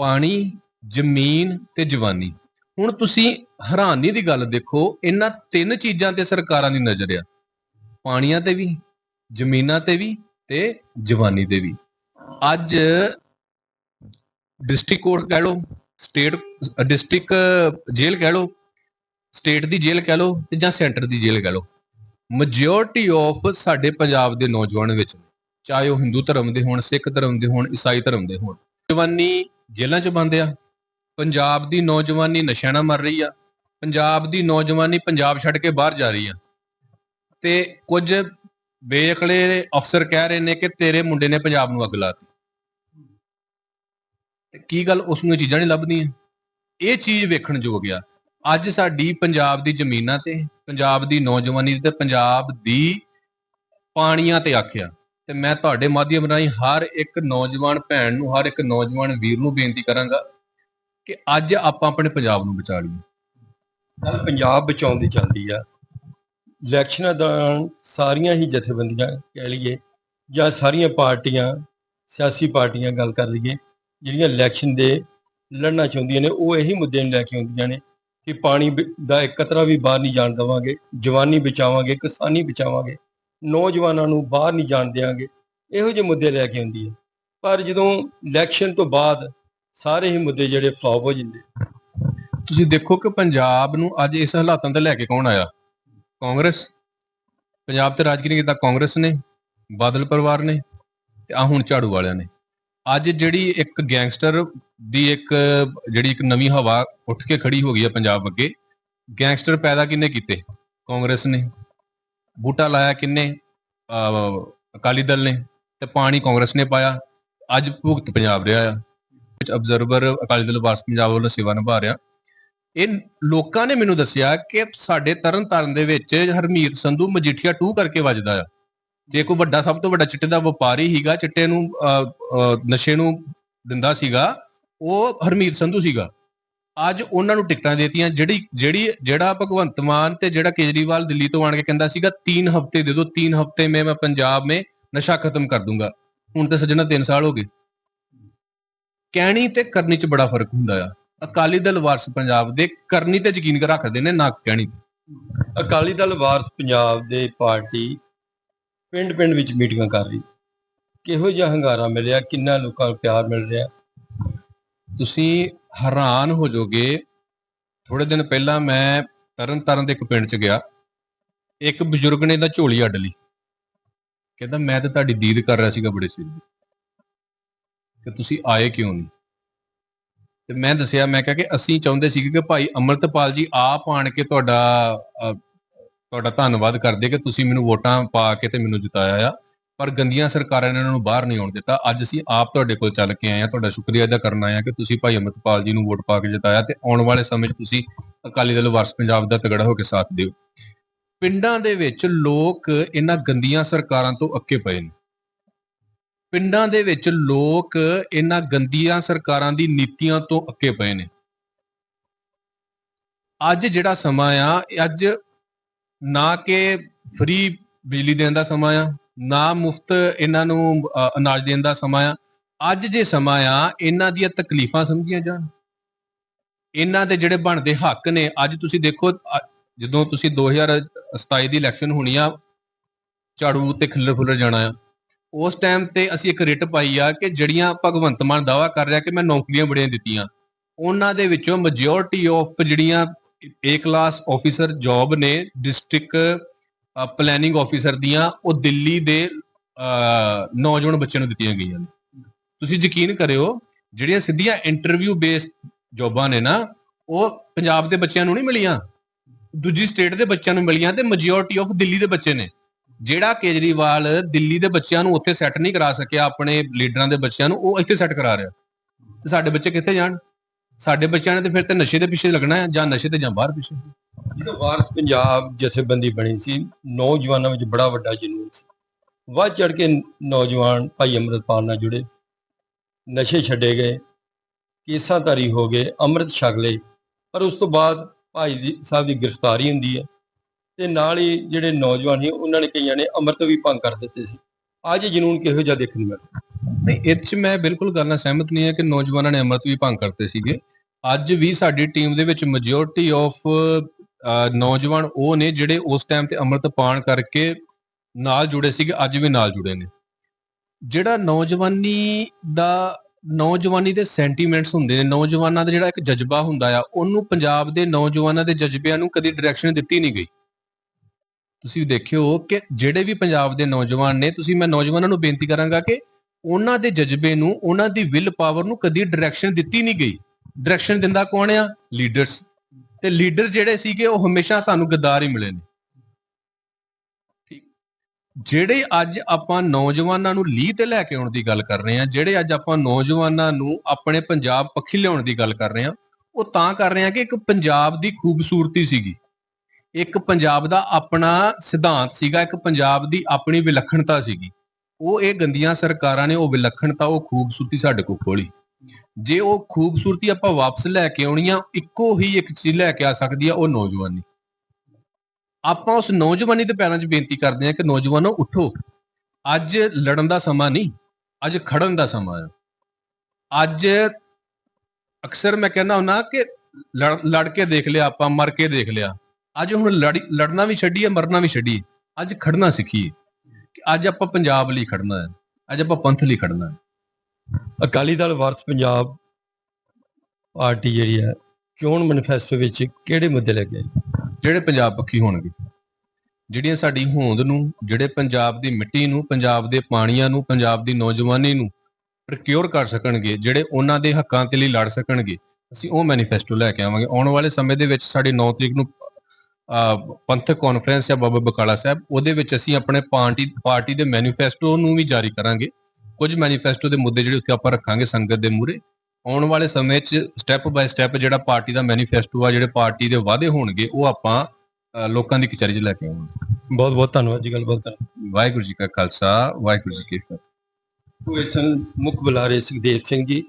ਪਾਣੀ, ਜ਼ਮੀਨ ਤੇ ਜਵਾਨੀ। ਹੁਣ ਤੁਸੀਂ ਹੈਰਾਨੀ ਦੀ ਗੱਲ ਦੇਖੋ, ਇਹਨਾਂ ਤਿੰਨ ਚੀਜ਼ਾਂ ਤੇ ਸਰਕਾਰਾਂ ਦੀ ਨਜ਼ਰ ਆ। ਪਾਣੀਆਂ ਤੇ ਵੀ, ਜ਼ਮੀਨਾਂ ਤੇ ਵੀ ਤੇ ਜਵਾਨੀ ਤੇ ਵੀ। ਅੱਜ ਡਿਸਟ੍ਰਿਕਟ ਕੋਰਟ ਕਹਿ ਲਓ, ਸਟੇਟ, ਡਿਸਟ੍ਰਿਕਟ ਜੇਲ੍ਹ ਕਹਿ ਲਓ, ਸਟੇਟ ਦੀ ਜੇਲ੍ਹ ਕਹਿ ਲਓ ਤੇ ਜਾਂ ਸੈਂਟਰ ਦੀ ਜੇਲ੍ਹ ਕਹਿ ਲਓ। ਮੈਜੋਰਟੀ ਆਫ ਸਾਡੇ ਪੰਜਾਬ ਦੇ ਨੌਜਵਾਨ ਵਿੱਚ ਚਾਹੇ ਉਹ ਹਿੰਦੂ ਧਰਮ ਦੇ ਹੋਣ, ਸਿੱਖ ਧਰਮ ਦੇ ਹੋਣ, ਈਸਾਈ ਧਰਮ ਦੇ ਹੋਣ। ਜਵਾਨੀ ਜੇਲ੍ਹਾਂ 'ਚ ਬੰਦ ਆ। ਪੰਜਾਬ ਦੀ ਨੌਜਵਾਨੀ ਨਸ਼ਿਆਂ ਨਾਲ ਮਰ ਰਹੀ ਆ। ਪੰਜਾਬ ਦੀ ਨੌਜਵਾਨੀ ਪੰਜਾਬ ਛੱਡ ਕੇ ਬਾਹਰ ਜਾ ਰਹੀ ਆ। ਤੇ ਕੁਝ ਬੇਅਕਲੇ ਅਫਸਰ ਕਹਿ ਰਹੇ ਨੇ ਕਿ ਤੇਰੇ ਮੁੰਡੇ ਨੇ ਪੰਜਾਬ ਨੂੰ ਅੱਗ ਲਾਤੀ। ਤੇ ਕੀ ਗੱਲ ਉਸ ਨੂੰ ਇਹ ਚੀਜ਼ਾਂ ਨਹੀਂ ਲੱਭਦੀਆਂ? ਇਹ ਚੀਜ਼ ਵੇਖਣ ਯੋਗ ਆ। ਅੱਜ ਸਾਡੀ ਪੰਜਾਬ ਦੀ ਜ਼ਮੀਨਾਂ ਤੇ, ਪੰਜਾਬ ਦੀ ਨੌਜਵਾਨੀ ਤੇ ਪੰਜਾਬ ਦੀ ਪਾਣੀਆਂ ਤੇ ਆਖਿਆ। ਤੇ ਮੈਂ ਤੁਹਾਡੇ ਮਾਧਿਅਮ ਰਾਹੀਂ ਹਰ ਇੱਕ ਨੌਜਵਾਨ ਭੈਣ ਨੂੰ, ਹਰ ਇੱਕ ਨੌਜਵਾਨ ਵੀਰ ਨੂੰ ਬੇਨਤੀ ਕਰਾਂਗਾ ਕਿ ਅੱਜ ਆਪਾਂ ਆਪਣੇ ਪੰਜਾਬ ਨੂੰ ਬਚਾ ਲਈਏ। ਕੱਲ ਪੰਜਾਬ ਬਚਾਉਣ ਦੀ ਚੱਲਦੀ ਆ। ਇਲੈਕਸ਼ਨਾਂ ਦੌਰਾਨ ਸਾਰੀਆਂ ਹੀ ਜਥੇਬੰਦੀਆਂ ਕਹਿ ਲਈਏ ਜਾਂ ਸਾਰੀਆਂ ਪਾਰਟੀਆਂ, ਸਿਆਸੀ ਪਾਰਟੀਆਂ ਗੱਲ ਕਰ ਲਈਏ, ਜਿਹੜੀਆਂ ਇਲੈਕਸ਼ਨ ਦੇ ਲੜਨਾ ਚਾਹੁੰਦੀਆਂ ਨੇ, ਉਹ ਇਹੀ ਮੁੱਦੇ ਨੂੰ ਲੈ ਕੇ ਆਉਂਦੀਆਂ ਨੇ ਕਿ ਪਾਣੀ ਦਾ ਇੱਕ ਕਤਰਾ ਵੀ ਬਾਹਰ ਨਹੀਂ ਜਾਣ ਦੇਵਾਂਗੇ, ਜਵਾਨੀ ਬਚਾਵਾਂਗੇ, ਕਿਸਾਨੀ ਬਚਾਵਾਂਗੇ। ਨੌਜਵਾਨਾਂ ਨੂੰ ਬਾਹਰ ਨਹੀਂ ਜਾਣ ਦੇਵਾਂਗੇ ਇਹੋ ਜਿਹੇ ਮੁੱਦੇ ਲੈ ਕੇ ਆਉਂਦੀ ਹੈ। ਪਰ ਜਦੋਂ ਇਲੈਕਸ਼ਨ ਤੋਂ ਬਾਅਦ ਸਾਰੇ ਹੀ ਮੁੱਦੇ ਜਿਹੜੇ ਫਲॉप ਹੋ ਜਾਂਦੇ ਤੁਸੀਂ ਦੇਖੋ ਕਿ ਪੰਜਾਬ ਨੂੰ ਅੱਜ ਇਸ ਹਾਲਾਤਾਂ ਤੇ ਲੈ ਕੇ ਕੌਣ ਆਇਆ? ਕਾਂਗਰਸ। ਪੰਜਾਬ ਤੇ ਰਾਜਨੀਤੀ ਕੀਤਾ? ਕਾਂਗਰਸ ਨੇ, ਬਾਦਲ ਪਰਿਵਾਰ ਨੇ ਤੇ ਆ ਹੁਣ ਝਾੜੂ ਵਾਲਿਆਂ ਨੇ। ਅੱਜ ਜਿਹੜੀ ਇੱਕ ਗੈਂਗਸਟਰ ਦੀ ਇੱਕ, ਜਿਹੜੀ ਇੱਕ ਨਵੀਂ ਹਵਾ ਉੱਠ ਕੇ ਖੜੀ ਹੋ ਗਈ ਹੈ ਪੰਜਾਬ ਅੱਗੇ, ਗੈਂਗਸਟਰ ਪੈਦਾ ਕਿੰਨੇ ਕੀਤੇ? ਕਾਂਗਰਸ ਨੇ। ਬੂਟਾ ਲਾਇਆ ਕਿੰਨੇ? ਅਹ ਅਕਾਲੀ ਦਲ ਨੇ ਤੇ ਪਾਣੀ ਕਾਂਗਰਸ ਨੇ ਪਾਇਆ। ਅੱਜ ਭੁਗਤ ਪੰਜਾਬ ਰਿਹਾ ਆ। ਵਿੱਚ ਅਬਜ਼ਰਵਰ ਅਕਾਲੀ ਦਲ ਵਾਰਸ ਪੰਜਾਬ ਵੱਲੋਂ ਸੇਵਾ ਨਿਭਾ ਰਿਹਾ। ਇਹ ਲੋਕਾਂ ਨੇ ਮੈਨੂੰ ਦੱਸਿਆ ਕਿ ਸਾਡੇ ਤਰਨ ਤਾਰਨ ਦੇ ਵਿੱਚ ਹਰਮੀਤ ਸੰਧੂ ਮਜੀਠੀਆ 2 ਕਰਕੇ ਵੱਜਦਾ ਆ। ਜੇ ਕੋਈ ਵੱਡਾ ਸਭ ਤੋਂ ਵੱਡਾ ਚਿੱਟੇ ਦਾ ਵਪਾਰੀ ਹੀਗਾ ਚਿੱਟੇ ਨੂੰ ਅਹ, ਨਸ਼ੇ ਨੂੰ ਦਿੰਦਾ ਸੀਗਾ ਉਹ ਹਰਮੀਤ ਸੰਧੂ ਸੀਗਾ। ਅੱਜ ਉਹਨਾਂ ਨੂੰ ਟਿਕਟਾਂ ਦੇਤੀਆਂ, ਜਿਹੜੀ ਜਿਹੜੀ, ਜਿਹੜਾ ਭਗਵੰਤ ਮਾਨ ਤੇ ਜਿਹੜਾ ਕੇਜਰੀਵਾਲ ਦਿੱਲੀ ਤੋਂ ਆਣ ਕੇ ਕਹਿੰਦਾ ਸੀਗਾ 3 ਹਫ਼ਤੇ ਦੇ ਦਿਓ 3 ਹਫ਼ਤੇ ਮੇ, ਮੈਂ ਪੰਜਾਬ ਮੇ ਨਸ਼ਾ ਖਤਮ ਕਰ ਦੂੰਗਾ। ਹੁਣ ਤੇ ਸੱਜਣਾ 3 ਸਾਲ ਹੋ ਗਏ। ਕਹਿਣੀ ਤੇ ਕਰਨੀ 'ਚ ਬੜਾ ਫ਼ਰਕ ਹੁੰਦਾ ਆ। ਅਕਾਲੀ ਦਲ ਵਾਰਸ ਪੰਜਾਬ ਦੇ ਕਰਨੀ ਤੇ ਯਕੀਨ ਰੱਖਦੇ ਨੇ, ਨਾ ਕਹਿਣੀ। ਅਕਾਲੀ ਦਲ ਵਾਰਸ ਪੰਜਾਬ ਦੇ ਪਾਰਟੀ ਪਿੰਡ-ਪਿੰਡ ਵਿੱਚ ਮੀਟਿੰਗਾਂ ਕਰ ਰਹੀ। ਕਿਹੋ ਜਿਹਾ ਹੰਗਾਰਾ ਮਿਲਿਆ? ਕਿੰਨਾ ਲੋਕਾਂ ਨੂੰ ਪਿਆਰ ਮਿਲ ਰਿਹਾ? ਤੁਸੀਂ ਹੈਰਾਨ ਹੋ ਜਾਓਗੇ। ਥੋੜੇ ਦਿਨ ਪਹਿਲਾਂ ਮੈਂ ਤਰਨ ਤਾਰਨ ਦੇ ਇੱਕ ਪਿੰਡ ਚ ਗਿਆ। ਇੱਕ ਬਜ਼ੁਰਗ ਨੇ ਦਾ ਝੋਲੀ ਅੱਡ ਲਈ। ਕਹਿੰਦਾ, ਮੈਂ ਤਾਂ ਤੁਹਾਡੀ ਦੀਦ ਕਰ ਰਿਹਾ ਸੀਗਾ ਬੜੇ ਚਿਰ ਦੀ। ਕਿ ਤੁਸੀਂ ਆਏ ਕਿਉਂ ਨਹੀਂ? ਤੇ ਮੈਂ ਦੱਸਿਆ, ਮੈਂ ਕਿਹਾ ਕਿ ਅਸੀਂ ਚਾਹੁੰਦੇ ਸੀਗੇ ਕਿ ਭਾਈ ਅਮਰਤਪਾਲ ਜੀ ਆਪ ਆਣ ਕੇ ਤੁਹਾਡਾ ਤੁਹਾਡਾ ਧੰਨਵਾਦ ਕਰਦੇ ਕਿ ਤੁਸੀਂ ਮੈਨੂੰ ਵੋਟਾਂ ਪਾ ਕੇ ਤੇ ਮੈਨੂੰ ਜਿਤਾਇਆ ਆ। ਪਰ ਗੰਦੀਆਂ ਸਰਕਾਰਾਂ ਨੇ ਇਹਨਾਂ ਨੂੰ ਬਾਹਰ ਨਹੀਂ ਆਉਣ ਦਿੱਤਾ। ਅੱਜ ਅਸੀਂ ਆਪ ਤੁਹਾਡੇ ਕੋਲ ਚੱਲ ਕੇ ਆਏ ਆ ਤੁਹਾਡਾ ਸ਼ੁਕਰੀਆ ਅਦਾ ਕਰਨ ਆਏ ਆ ਕਿ ਤੁਸੀਂ ਭਾਈ ਅਮਰਤਪਾਲ ਜੀ ਨੂੰ ਵੋਟ ਪਾ ਕੇ ਜਿਤਾਇਆ ਤੇ ਆਉਣ ਵਾਲੇ ਸਮੇਂ 'ਚ ਤੁਸੀਂ ਅਕਾਲੀ ਦਲ ਵਾਰਸ ਪੰਜਾਬ ਦਾ ਤਗੜਾ ਹੋ ਕੇ ਸਾਥ ਦਿਓ। ਪਿੰਡਾਂ ਦੇ ਵਿੱਚ ਲੋਕ ਇਹਨਾਂ ਗੰਦੀਆਂ ਸਰਕਾਰਾਂ ਤੋਂ ਅੱਕੇ ਪਏ ਨੇ। ਪਿੰਡਾਂ ਦੇ ਵਿੱਚ ਲੋਕ ਇਹਨਾਂ ਗੰਦੀਆਂ ਸਰਕਾਰਾਂ ਦੀ ਨੀਤੀਆਂ ਤੋਂ ਅੱਕੇ ਪਏ ਨੇ। ਅੱਜ ਜਿਹੜਾ ਸਮਾਂ ਆ ਅੱਜ ਨਾ ਕਿ ਫ੍ਰੀ ਬਿਜਲੀ ਦੇਣ ਦਾ ਸਮਾਂ ਆ ਨਾ ਮੁਫਤ ਇਹਨਾਂ ਨੂੰ ਅਨਾਜ ਦੇਣ ਦਾ ਸਮਾਂ ਆ। ਅੱਜ ਜੇ ਸਮਾਂ ਆ, ਇਹਨਾਂ ਦੀਆਂ ਤਕਲੀਫਾਂ ਸਮਝੀਆਂ ਜਾਣ। ਇਹਨਾਂ ਦੇ ਜਿਹੜੇ ਬਣਦੇ ਹੱਕ ਨੇ, ਅੱਜ ਤੁਸੀਂ ਦੇਖੋ ਜਦੋਂ ਤੁਸੀਂ 2027 ਦੀ ਇਲੈਕਸ਼ਨ ਹੋਣੀ ਆ, ਝਾੜੂ ਤੇ ਖਿੱਲਰ ਫੁੱਲਰ ਜਾਣਾ ਆ, ਉਸ ਟਾਈਮ ਤੇ ਅਸੀਂ ਇੱਕ ਰਿਟ ਪਾਈ ਆ ਕਿ ਜਿਹੜੀਆਂ ਭਗਵੰਤ ਮਾਨ ਦਾਵਾ ਕਰ ਰਿਹਾ ਕਿ ਮੈਂ ਨੌਕਰੀਆਂ ਬੜੀਆਂ ਦਿੱਤੀਆਂ, ਉਹਨਾਂ ਦੇ ਵਿੱਚੋਂ ਮੈਜੋਰਟੀ ਆਫ ਜਿਹੜੀਆਂ ਏ ਕਲਾਸ ਆਫੀਸਰ ਜੌਬ ਨੇ ਡਿਸਟ੍ਰਿਕਟ ਪਲੈਨਿੰਗ ਆਫੀਸਰ ਦੀਆਂ ਉਹ ਦਿੱਲੀ ਦੇ ਅਹ, ਨੌਜਵਾਨ ਬੱਚਿਆਂ ਨੂੰ ਦਿੱਤੀਆਂ ਗਈਆਂ ਨੇ। ਤੁਸੀਂ ਯਕੀਨ ਕਰਿਓ ਜਿਹੜੀਆਂ ਸਿੱਧੀਆਂ ਇੰਟਰਵਿਊ ਬੇਸਡ ਜੌਬਾਂ ਨੇ ਨਾ ਉਹ ਪੰਜਾਬ ਦੇ ਬੱਚਿਆਂ ਨੂੰ ਨਹੀਂ ਮਿਲੀਆਂ। ਦੂਜੀ ਸਟੇਟ ਦੇ ਬੱਚਿਆਂ ਨੂੰ ਮਿਲੀਆਂ ਤੇ ਮੈਜੋਰਟੀ ਆਫ ਦਿੱਲੀ ਦੇ ਬੱਚੇ ਨੇ। ਜਿਹੜਾ ਕੇਜਰੀਵਾਲ ਦਿੱਲੀ ਦੇ ਬੱਚਿਆਂ ਨੂੰ ਉੱਥੇ ਸੈੱਟ ਨਹੀਂ ਕਰਾ ਸਕਿਆ ਆਪਣੇ ਲੀਡਰਾਂ ਦੇ ਬੱਚਿਆਂ ਨੂੰ ਉਹ ਇੱਥੇ ਸੈੱਟ ਕਰਾ ਰਿਹਾ। ਤੇ ਸਾਡੇ ਬੱਚੇ ਕਿੱਥੇ ਜਾਣ? ਸਾਡੇ ਬੱਚਿਆਂ ਨੇ ਤੇ ਫਿਰ ਤੇ ਨਸ਼ੇ ਦੇ ਪਿੱਛੇ ਲੱਗਣਾ ਹੈ ਜਾਂ ਨਸ਼ੇ ਤੇ ਜਾਂ ਬਾਹਰ ਪਿੱਛੇ? ਜਦੋਂ ਵਾਰਸ ਪੰਜਾਬ ਜਥੇਬੰਦੀ ਬਣੀ ਸੀ, ਨੌਜਵਾਨਾਂ ਵਿੱਚ ਬੜਾ ਵੱਡਾ ਜਨੂਨ ਸੀ। ਵੱਧ ਚੜ ਕੇ ਨੌਜਵਾਨ ਭਾਈ ਅੰਮ੍ਰਿਤਪਾਲ ਨਾਲ ਜੁੜੇ। ਨਸ਼ੇ ਛੱਡੇ ਗਏ ਕੇਸਾਂ ਧਾਰੀ ਹੋ ਗਏ, ਅੰਮ੍ਰਿਤ ਛਕ ਲਏ। ਪਰ ਉਸ ਤੋਂ ਬਾਅਦ ਭਾਈ ਦੀ, ਸਾਹਿਬ ਦੀ ਗ੍ਰਿਫਤਾਰੀ ਹੁੰਦੀ ਹੈ ਤੇ ਨਾਲ ਹੀ ਜਿਹੜੇ ਨੌਜਵਾਨ ਸੀ, ਉਹਨਾਂ ਨੇ ਕਈਆਂ ਨੇ ਅੰਮ੍ਰਿਤ ਵੀ ਭੰਗ ਕਰ ਦਿੱਤੇ ਸੀ। ਅੱਜ ਜਨੂਨ ਕਿਹੋ ਜਿਹਾ ਦੇਖਣ ਨੂੰ ਮਿਲਦਾ ਨਹੀਂ, ਇਹ 'ਚ ਮੈਂ ਬਿਲਕੁਲ ਗੱਲ ਨਾਲ ਸਹਿਮਤ ਨਹੀਂ ਹਾਂ ਕਿ ਨੌਜਵਾਨਾਂ ਨੇ ਅੰਮ੍ਰਿਤ ਵੀ ਭੰਗ ਕਰਤੇ ਸੀਗੇ। ਅੱਜ ਵੀ ਸਾਡੀ ਟੀਮ ਦੇ ਵਿੱਚ ਮੈਜੋਰਟੀ ਆਫ ਨੌਜਵਾਨ ਉਹ ਨੇ ਜਿਹੜੇ ਉਸ ਟਾਈਮ ਤੇ ਅੰਮ੍ਰਿਤ ਪਾਣ ਕਰਕੇ ਨਾਲ ਜੁੜੇ ਸੀਗੇ, ਅੱਜ ਵੀ ਨਾਲ ਜੁੜੇ ਨੇ। ਜਿਹੜਾ ਨੌਜਵਾਨੀ ਦਾ, ਨੌਜਵਾਨੀ ਦੇ ਸੈਂਟੀਮੈਂਟਸ ਹੁੰਦੇ ਨੇ, ਨੌਜਵਾਨਾਂ ਦਾ ਜਿਹੜਾ ਇੱਕ ਜਜ਼ਬਾ ਹੁੰਦਾ ਆ, ਉਹਨੂੰ ਪੰਜਾਬ ਦੇ ਨੌਜਵਾਨਾਂ ਦੇ ਜਜ਼ਬਿਆਂ ਨੂੰ ਕਦੀ ਡਾਇਰੈਕਸ਼ਨ ਦਿੱਤੀ ਨਹੀਂ ਗਈ। ਤੁਸੀਂ ਦੇਖਿਓ ਕਿ ਜਿਹੜੇ ਵੀ ਪੰਜਾਬ ਦੇ ਨੌਜਵਾਨ ਨੇ, ਤੁਸੀਂ ਮੈਂ ਨੌਜਵਾਨਾਂ ਨੂੰ ਬੇਨਤੀ ਕਰਾਂਗਾ ਕਿ ਉਹਨਾਂ ਦੇ ਜਜ਼ਬੇ ਨੂੰ, ਉਹਨਾਂ ਦੀ ਵਿਲ ਪਾਵਰ ਨੂੰ ਕਦੀ ਡਾਇਰੈਕਸ਼ਨ ਦਿੱਤੀ ਨਹੀਂ ਗਈ। ਡਾਇਰੈਕਸ਼ਨ ਦਿੰਦਾ ਕੌਣ ਆ? ਲੀਡਰਸ ਤੇ ਲੀਡਰ ਜਿਹੜੇ ਸੀਗੇ ਉਹ ਹਮੇਸ਼ਾ ਸਾਨੂੰ ਗੱਦਾਰ ਹੀ ਮਿਲੇ ਨੇ। ਠੀਕ ਜਿਹੜੇ ਅੱਜ ਆਪਾਂ ਨੌਜਵਾਨਾਂ ਨੂੰ ਲੀਹ ਤੇ ਲੈ ਕੇ ਆਉਣ ਦੀ ਗੱਲ ਕਰ ਰਹੇ ਹਾਂ, ਜਿਹੜੇ ਅੱਜ ਆਪਾਂ ਨੌਜਵਾਨਾਂ ਨੂੰ ਆਪਣੇ ਪੰਜਾਬ ਪੱਖੀ ਲਿਆਉਣ ਦੀ ਗੱਲ ਕਰ ਰਹੇ ਹਾਂ, ਉਹ ਤਾਂ ਕਰ ਰਹੇ ਹਾਂ ਕਿ ਇੱਕ ਪੰਜਾਬ ਦੀ ਖੂਬਸੂਰਤੀ ਸੀਗੀ। ਇੱਕ ਪੰਜਾਬ ਦਾ ਆਪਣਾ ਸਿਧਾਂਤ ਸੀਗਾ, ਇੱਕ ਪੰਜਾਬ ਦੀ ਆਪਣੀ ਵਿਲੱਖਣਤਾ ਸੀਗੀ। ਉਹ ਇਹ ਗੰਦੀਆਂ ਸਰਕਾਰਾਂ ਨੇ ਉਹ ਵਿਲੱਖਣਤਾ, ਉਹ ਖੂਬਸੂਰਤੀ ਸਾਡੇ ਕੋਲ ਖੋਲੀ ਜੇ ਉਹ ਖੂਬਸੂਰਤੀ ਆਪਾਂ ਵਾਪਸ ਲੈ ਕੇ ਆਉਣੀ ਆ, ਇੱਕੋ ਹੀ ਇੱਕ ਚੀਜ਼ ਲੈ ਕੇ ਆ ਸਕਦੀ ਆ, ਉਹ ਨੌਜਵਾਨੀ। ਆਪਾਂ ਉਸ ਨੌਜਵਾਨੀ ਦੇ ਪੈਰਾਂ 'ਚ ਬੇਨਤੀ ਕਰਦੇ ਆ ਕਿ ਨੌਜਵਾਨੋ, ਉੱਠੋ। ਅੱਜ ਲੜਨ ਦਾ ਸਮਾਂ ਨਹੀਂ, ਅੱਜ ਖੜਨ ਦਾ ਸਮਾਂ ਹੈ ਅੱਜ ਅਕਸਰ ਮੈਂ ਕਹਿੰਦਾ ਹੁੰਨਾ ਕਿ ਲੜ- ਲੜ ਕੇ ਦੇਖ ਲਿਆ ਆਪਾਂ, ਮਰ ਕੇ ਦੇਖ ਲਿਆ। ਅੱਜ ਹੁਣ ਲੜੀ- ਲੜਨਾ ਵੀ ਛੱਡੀਏ ਮਰਨਾ ਵੀ ਛੱਡੀਏ ਅੱਜ ਖੜਨਾ ਸਿੱਖੀਏ ਕਿ ਅੱਜ ਆਪਾਂ ਪੰਜਾਬ ਲਈ ਖੜਨਾ ਹੈ, ਅੱਜ ਆਪਾਂ ਪੰਥ ਲਈ ਖੜਨਾ ਹੈ। ਅਕਾਲੀ ਦਲ ਵਾਰਸ ਪੰਜਾਬ ਪਾਰਟੀ ਜਿਹੜੀ ਹੈ, ਚੋਣ ਮੈਨੀਫੈਸਟੋ ਵਿੱਚ ਕਿਹੜੇ ਮੁੱਦੇ ਲੈ ਕੇ ਆਈ ਜਿਹੜੇ ਪੰਜਾਬ ਪੱਖੀ ਹੋਣਗੇ। ਜਿਹੜੀਆਂ ਸਾਡੀ ਹੋਂਦ ਨੂੰ, ਜਿਹੜੇ ਪੰਜਾਬ ਦੀ ਮਿੱਟੀ ਨੂੰ, ਪੰਜਾਬ ਦੇ ਪਾਣੀਆਂ ਨੂੰ, ਪੰਜਾਬ ਦੀ ਨੌਜਵਾਨੀ ਨੂੰ ਪ੍ਰਕਿਉਰ ਕਰ ਸਕਣਗੇ, ਜਿਹੜੇ ਉਹਨਾਂ ਦੇ ਹੱਕਾਂ ਦੇ ਲਈ ਲੜ ਸਕਣਗੇ, ਅਸੀਂ ਉਹ ਮੈਨੀਫੈਸਟੋ ਲੈ ਕੇ ਆਵਾਂਗੇ। ਆਉਣ ਵਾਲੇ ਸਮੇਂ ਦੇ ਵਿੱਚ ਸਾਡੀ 9 ਤਰੀਕ ਨੂੰ ਪੰਥਕ ਕਾਨਫਰੰਸ ਹੈ ਬਾਬਾ ਬਕਾਲਾ ਸਾਹਿਬ, ਉਹਦੇ ਵਿੱਚ ਅਸੀਂ ਆਪਣੇ ਪਾਰਟੀ ਪਾਰਟੀ ਦੇ ਮੈਨੀਫੈਸਟੋ ਨੂੰ ਵੀ ਜਾਰੀ ਕਰਾਂਗੇ। ਕੁਝ ਮੈਨੀਫੈਸਟੋ ਦੇ ਮੁੱਦੇ ਜਿਹੜੇ ਉੱਤੇ ਆਪਾਂ ਰੱਖਾਂਗੇ ਸੰਗਤ ਦੇ ਮੂਹਰੇ ਆਉਣ ਵਾਲੇ ਸਮੇਂ 'ਚ ਸਟੈਪ ਬਾਏ ਸਟੈਪ ਜਿਹੜਾ ਪਾਰਟੀ ਦਾ ਮੈਨੀਫੈਸਟੋ ਆ ਜਿਹੜੇ ਪਾਰਟੀ ਦੇ ਵਾਅਦੇ ਹੋਣਗੇ ਉਹ ਆਪਾਂ ਲੋਕਾਂ ਦੀ ਕਚਹਿਰੀ 'ਚ ਲੈ ਕੇ ਆਵਾਂਗੇ। ਬਹੁਤ ਬਹੁਤ ਧੰਨਵਾਦ ਜੀ ਗੱਲਬਾਤ ਕਰਨ ਵਾਹਿਗੁਰੂ ਜੀ ਕਾ ਖਾਲਸਾ ਵਾਹਿਗੁਰੂ ਜੀ ਕੀ ਫਤਿਹ। ਸਨ ਮੁੱਖ ਬੁਲਾਰੇ ਸੁਖਦੇਵ ਸਿੰਘ ਜੀ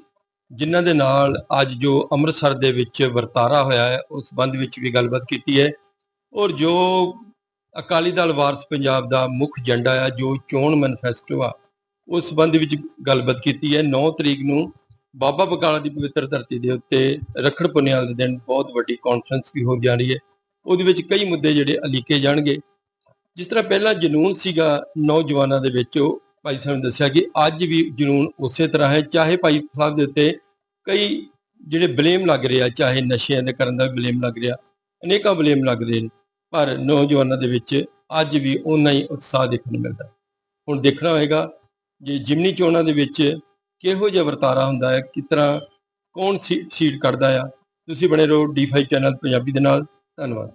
ਜਿਨ੍ਹਾਂ ਦੇ ਨਾਲ ਅੱਜ ਜੋ ਅੰਮ੍ਰਿਤਸਰ ਦੇ ਵਿੱਚ ਵਰਤਾਰਾ ਹੋਇਆ ਹੈ ਉਸ ਸੰਬੰਧ ਵਿੱਚ ਵੀ ਗੱਲਬਾਤ ਕੀਤੀ ਹੈ। ਔਰ ਜੋ ਅਕਾਲੀ ਦਲ ਵਾਰਸ ਪੰਜਾਬ ਦਾ ਮੁੱਖ ਏਜੰਡਾ ਆ ਜੋ ਚੋਣ ਮੈਨੀਫੈਸਟੋ ਆ ਉਸ ਸੰਬੰਧ ਵਿੱਚ ਗੱਲਬਾਤ ਕੀਤੀ ਹੈ। 9 ਤਰੀਕ ਨੂੰ ਬਾਬਾ ਬਕਾਲਾ ਦੀ ਪਵਿੱਤਰ ਧਰਤੀ ਦੇ ਉੱਤੇ ਰੱਖੜ ਪੁੰਨਿਆਲ ਦੇ ਦਿਨ ਬਹੁਤ ਵੱਡੀ ਕਾਨਫਰੰਸ ਵੀ ਹੋ ਜਾ ਰਹੀ ਹੈ। ਉਹਦੇ ਵਿੱਚ ਕਈ ਮੁੱਦੇ ਜਿਹੜੇ ਅਲੀਕੇ ਜਾਣਗੇ। ਜਿਸ ਤਰ੍ਹਾਂ ਪਹਿਲਾਂ ਜਨੂਨ ਸੀਗਾ ਨੌਜਵਾਨਾਂ ਦੇ ਵਿੱਚ, ਉਹ ਭਾਈ ਸਾਹਿਬ ਨੇ ਦੱਸਿਆ ਕਿ ਅੱਜ ਵੀ ਜਨੂਨ ਉਸੇ ਤਰ੍ਹਾਂ ਹੈ। ਚਾਹੇ ਭਾਈ ਸਾਹਿਬ ਦੇ ਉੱਤੇ ਕਈ ਜਿਹੜੇ ਬਲੇਮ ਲੱਗ ਰਿਹਾ, ਚਾਹੇ ਨਸ਼ਿਆਂ ਦੇ ਕਰਨ ਦਾ ਬਲੇਮ ਲੱਗ ਰਿਹਾ, ਅਨੇਕਾਂ ਬਲੇਮ ਲੱਗ ਰਹੇ ਨੇ। ਪਰ ਨੌਜਵਾਨਾਂ ਦੇ ਵਿੱਚ ਅੱਜ ਵੀ ਉਨਾ ਹੀ ਉਤਸ਼ਾਹ ਦੇਖਣ ਨੂੰ ਮਿਲਦਾ। ਹੁਣ ਦੇਖਣਾ ਹੋਏਗਾ ਜੇ ਜਿਮਨੀ ਚੋਣਾਂ ਦੇ ਵਿੱਚ ਕਿਹੋ ਜਿਹਾ ਵਰਤਾਰਾ ਹੁੰਦਾ ਹੈ, ਕਿਸ ਤਰ੍ਹਾਂ ਕੌਣ ਸੀ- ਸੀਟ ਕੱਢਦਾ ਆ, ਤੁਸੀਂ ਬਣੇ ਰਹੋ ਡੀ5 ਚੈਨਲ ਪੰਜਾਬੀ ਦੇ ਨਾਲ, ਧੰਨਵਾਦ।